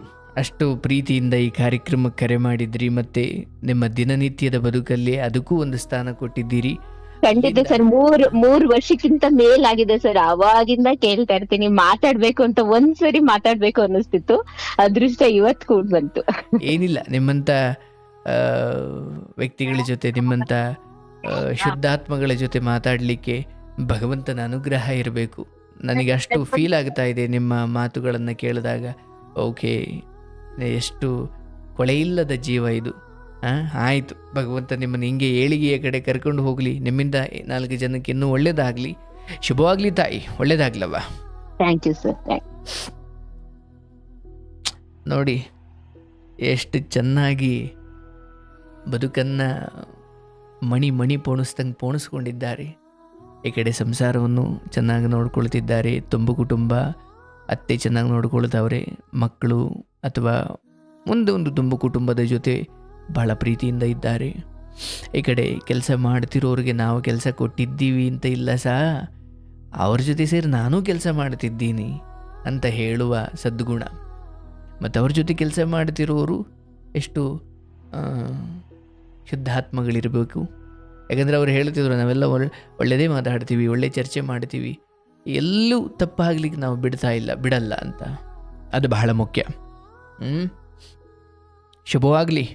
ಅಷ್ಟು ಪ್ರೀತಿಯಿಂದ ಈ ಕಾರ್ಯಕ್ರಮಕ್ಕೆ ಕರೆ ಮಾಡಿದ್ರಿ ಮತ್ತೆ ನಿಮ್ಮ ದಿನನಿತ್ಯದ ಬದುಕಲ್ಲಿ ಅದಕ್ಕೂ ಒಂದು ಸ್ಥಾನ ಕೊಟ್ಟಿದ್ದೀರಿ. ಖಂಡಿತ ಸರ್ ಮೂರ್ ಮೂರ್ ವರ್ಷಕ್ಕಿಂತ ಮೇಲಾಗಿದೆ ಸರ್. ಅವಾಗಿಂದ ಕೇಳ್ತಾ ಇರ್ತೀನಿ. ಮಾತಾಡ್ಬೇಕು ಅಂತ ಒಂದ್ಸರಿ ಮಾತಾಡ್ಬೇಕು ಅನ್ನಿಸ್ತಿತ್ತು. ಅದೃಷ್ಟ ಇವತ್ ಕೂಡ ಬಂತು. ಏನಿಲ್ಲ ನಿಮ್ಮಂತ ವ್ಯಕ್ತಿಗಳ ಜೊತೆ ನಿಮ್ಮಂತ ಶುದ್ಧಾತ್ಮಗಳ ಜೊತೆ ಮಾತಾಡಲಿಕ್ಕೆ ಭಗವಂತನ ಅನುಗ್ರಹ ಇರಬೇಕು. ನನಗೆ ಅಷ್ಟು ಫೀಲ್ ಆಗ್ತಾ ಇದೆ ನಿಮ್ಮ ಮಾತುಗಳನ್ನು ಕೇಳಿದಾಗ. ಓಕೆ ಎಷ್ಟು ಕೊಳೆಯಿಲ್ಲದ ಜೀವ ಇದು. ಆಯಿತು ಭಗವಂತ ನಿಮ್ಮನ್ನು ಹಿಂಗೆ ಏಳಿಗೆಯ ಕಡೆ ಕರ್ಕೊಂಡು ಹೋಗಲಿ. ನಿಮ್ಮಿಂದ ನಾಲ್ಕು ಜನಕ್ಕೆ ಇನ್ನೂ ಒಳ್ಳೇದಾಗಲಿ. ಶುಭವಾಗಲಿ ತಾಯಿ ಒಳ್ಳೇದಾಗ್ಲವ್ವ. ಥ್ಯಾಂಕ್ ಯು ಸರ್ ನೋಡಿ ಎಷ್ಟು ಚೆನ್ನಾಗಿ ಬದುಕನ್ನು ಮಣಿ ಮಣಿ ಪೋಣಿಸ್ದಂಗೆ ಪೋಣಿಸ್ಕೊಂಡಿದ್ದಾರೆ. ಈ ಕಡೆ ಸಂಸಾರವನ್ನು ಚೆನ್ನಾಗಿ ನೋಡ್ಕೊಳ್ತಿದ್ದಾರೆ. ತುಂಬು ಕುಟುಂಬ ಅತ್ತೆ ಚೆನ್ನಾಗಿ ನೋಡ್ಕೊಳ್ತಾವ್ರೆ. ಮಕ್ಕಳು ಅಥವಾ ಮುಂದೆ ಒಂದು ತುಂಬು ಕುಟುಂಬದ ಜೊತೆ ಬಹಳ ಪ್ರೀತಿಯಿಂದ ಇದ್ದಾರೆ. ಈ ಕಡೆ ಕೆಲಸ ಮಾಡ್ತಿರೋರಿಗೆ ನಾವು ಕೆಲಸ ಕೊಟ್ಟಿದ್ದೀವಿ ಅಂತ ಇಲ್ಲ ಸಹ ಅವ್ರ ಜೊತೆ ಸೇರಿ ನಾನೂ ಕೆಲಸ ಮಾಡ್ತಿದ್ದೀನಿ ಅಂತ ಹೇಳುವ ಸದ್ಗುಣ. ಮತ್ತು ಅವ್ರ ಜೊತೆ ಕೆಲಸ ಮಾಡ್ತಿರೋರು ಎಷ್ಟು ಶುದ್ಧಾತ್ಮಗಳಿರಬೇಕು. ಯಾಕಂದರೆ ಅವ್ರು ಹೇಳ್ತಿದ್ರು ನಾವೆಲ್ಲ ಒಳ್ಳೆ ಒಳ್ಳೆಯದೇ ಮಾತಾಡ್ತೀವಿ, ಒಳ್ಳೆ ಚರ್ಚೆ ಮಾಡ್ತೀವಿ. ಎಲ್ಲೂ ತಪ್ಪಾಗ್ಲಿಕ್ಕೆ ನಾವು ಬಿಡ್ತಾ ಇಲ್ಲ, ಬಿಡಲ್ಲ ಅಂತ. ಅದು ಬಹಳ ಮುಖ್ಯ. ಹ್ಞೂ ಶುಭವಾಗಲಿ.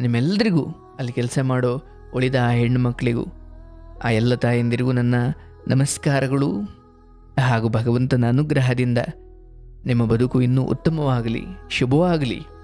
ನಿಮ್ಮೆಲ್ಲರಿಗೂ ಅಲ್ಲಿ ಕೆಲಸ ಮಾಡೋ ಉಳಿದ ಆ ಹೆಣ್ಣುಮಕ್ಕಳಿಗೂ ಆ ಎಲ್ಲ ತಾಯಂದಿರಿಗೂ ನನ್ನ ನಮಸ್ಕಾರಗಳು. ಹಾಗೂ ಭಗವಂತನ ಅನುಗ್ರಹದಿಂದ ನಿಮ್ಮ ಬದುಕು ಇನ್ನೂ ಉತ್ತಮವಾಗಲಿ, ಶುಭವಾಗಲಿ.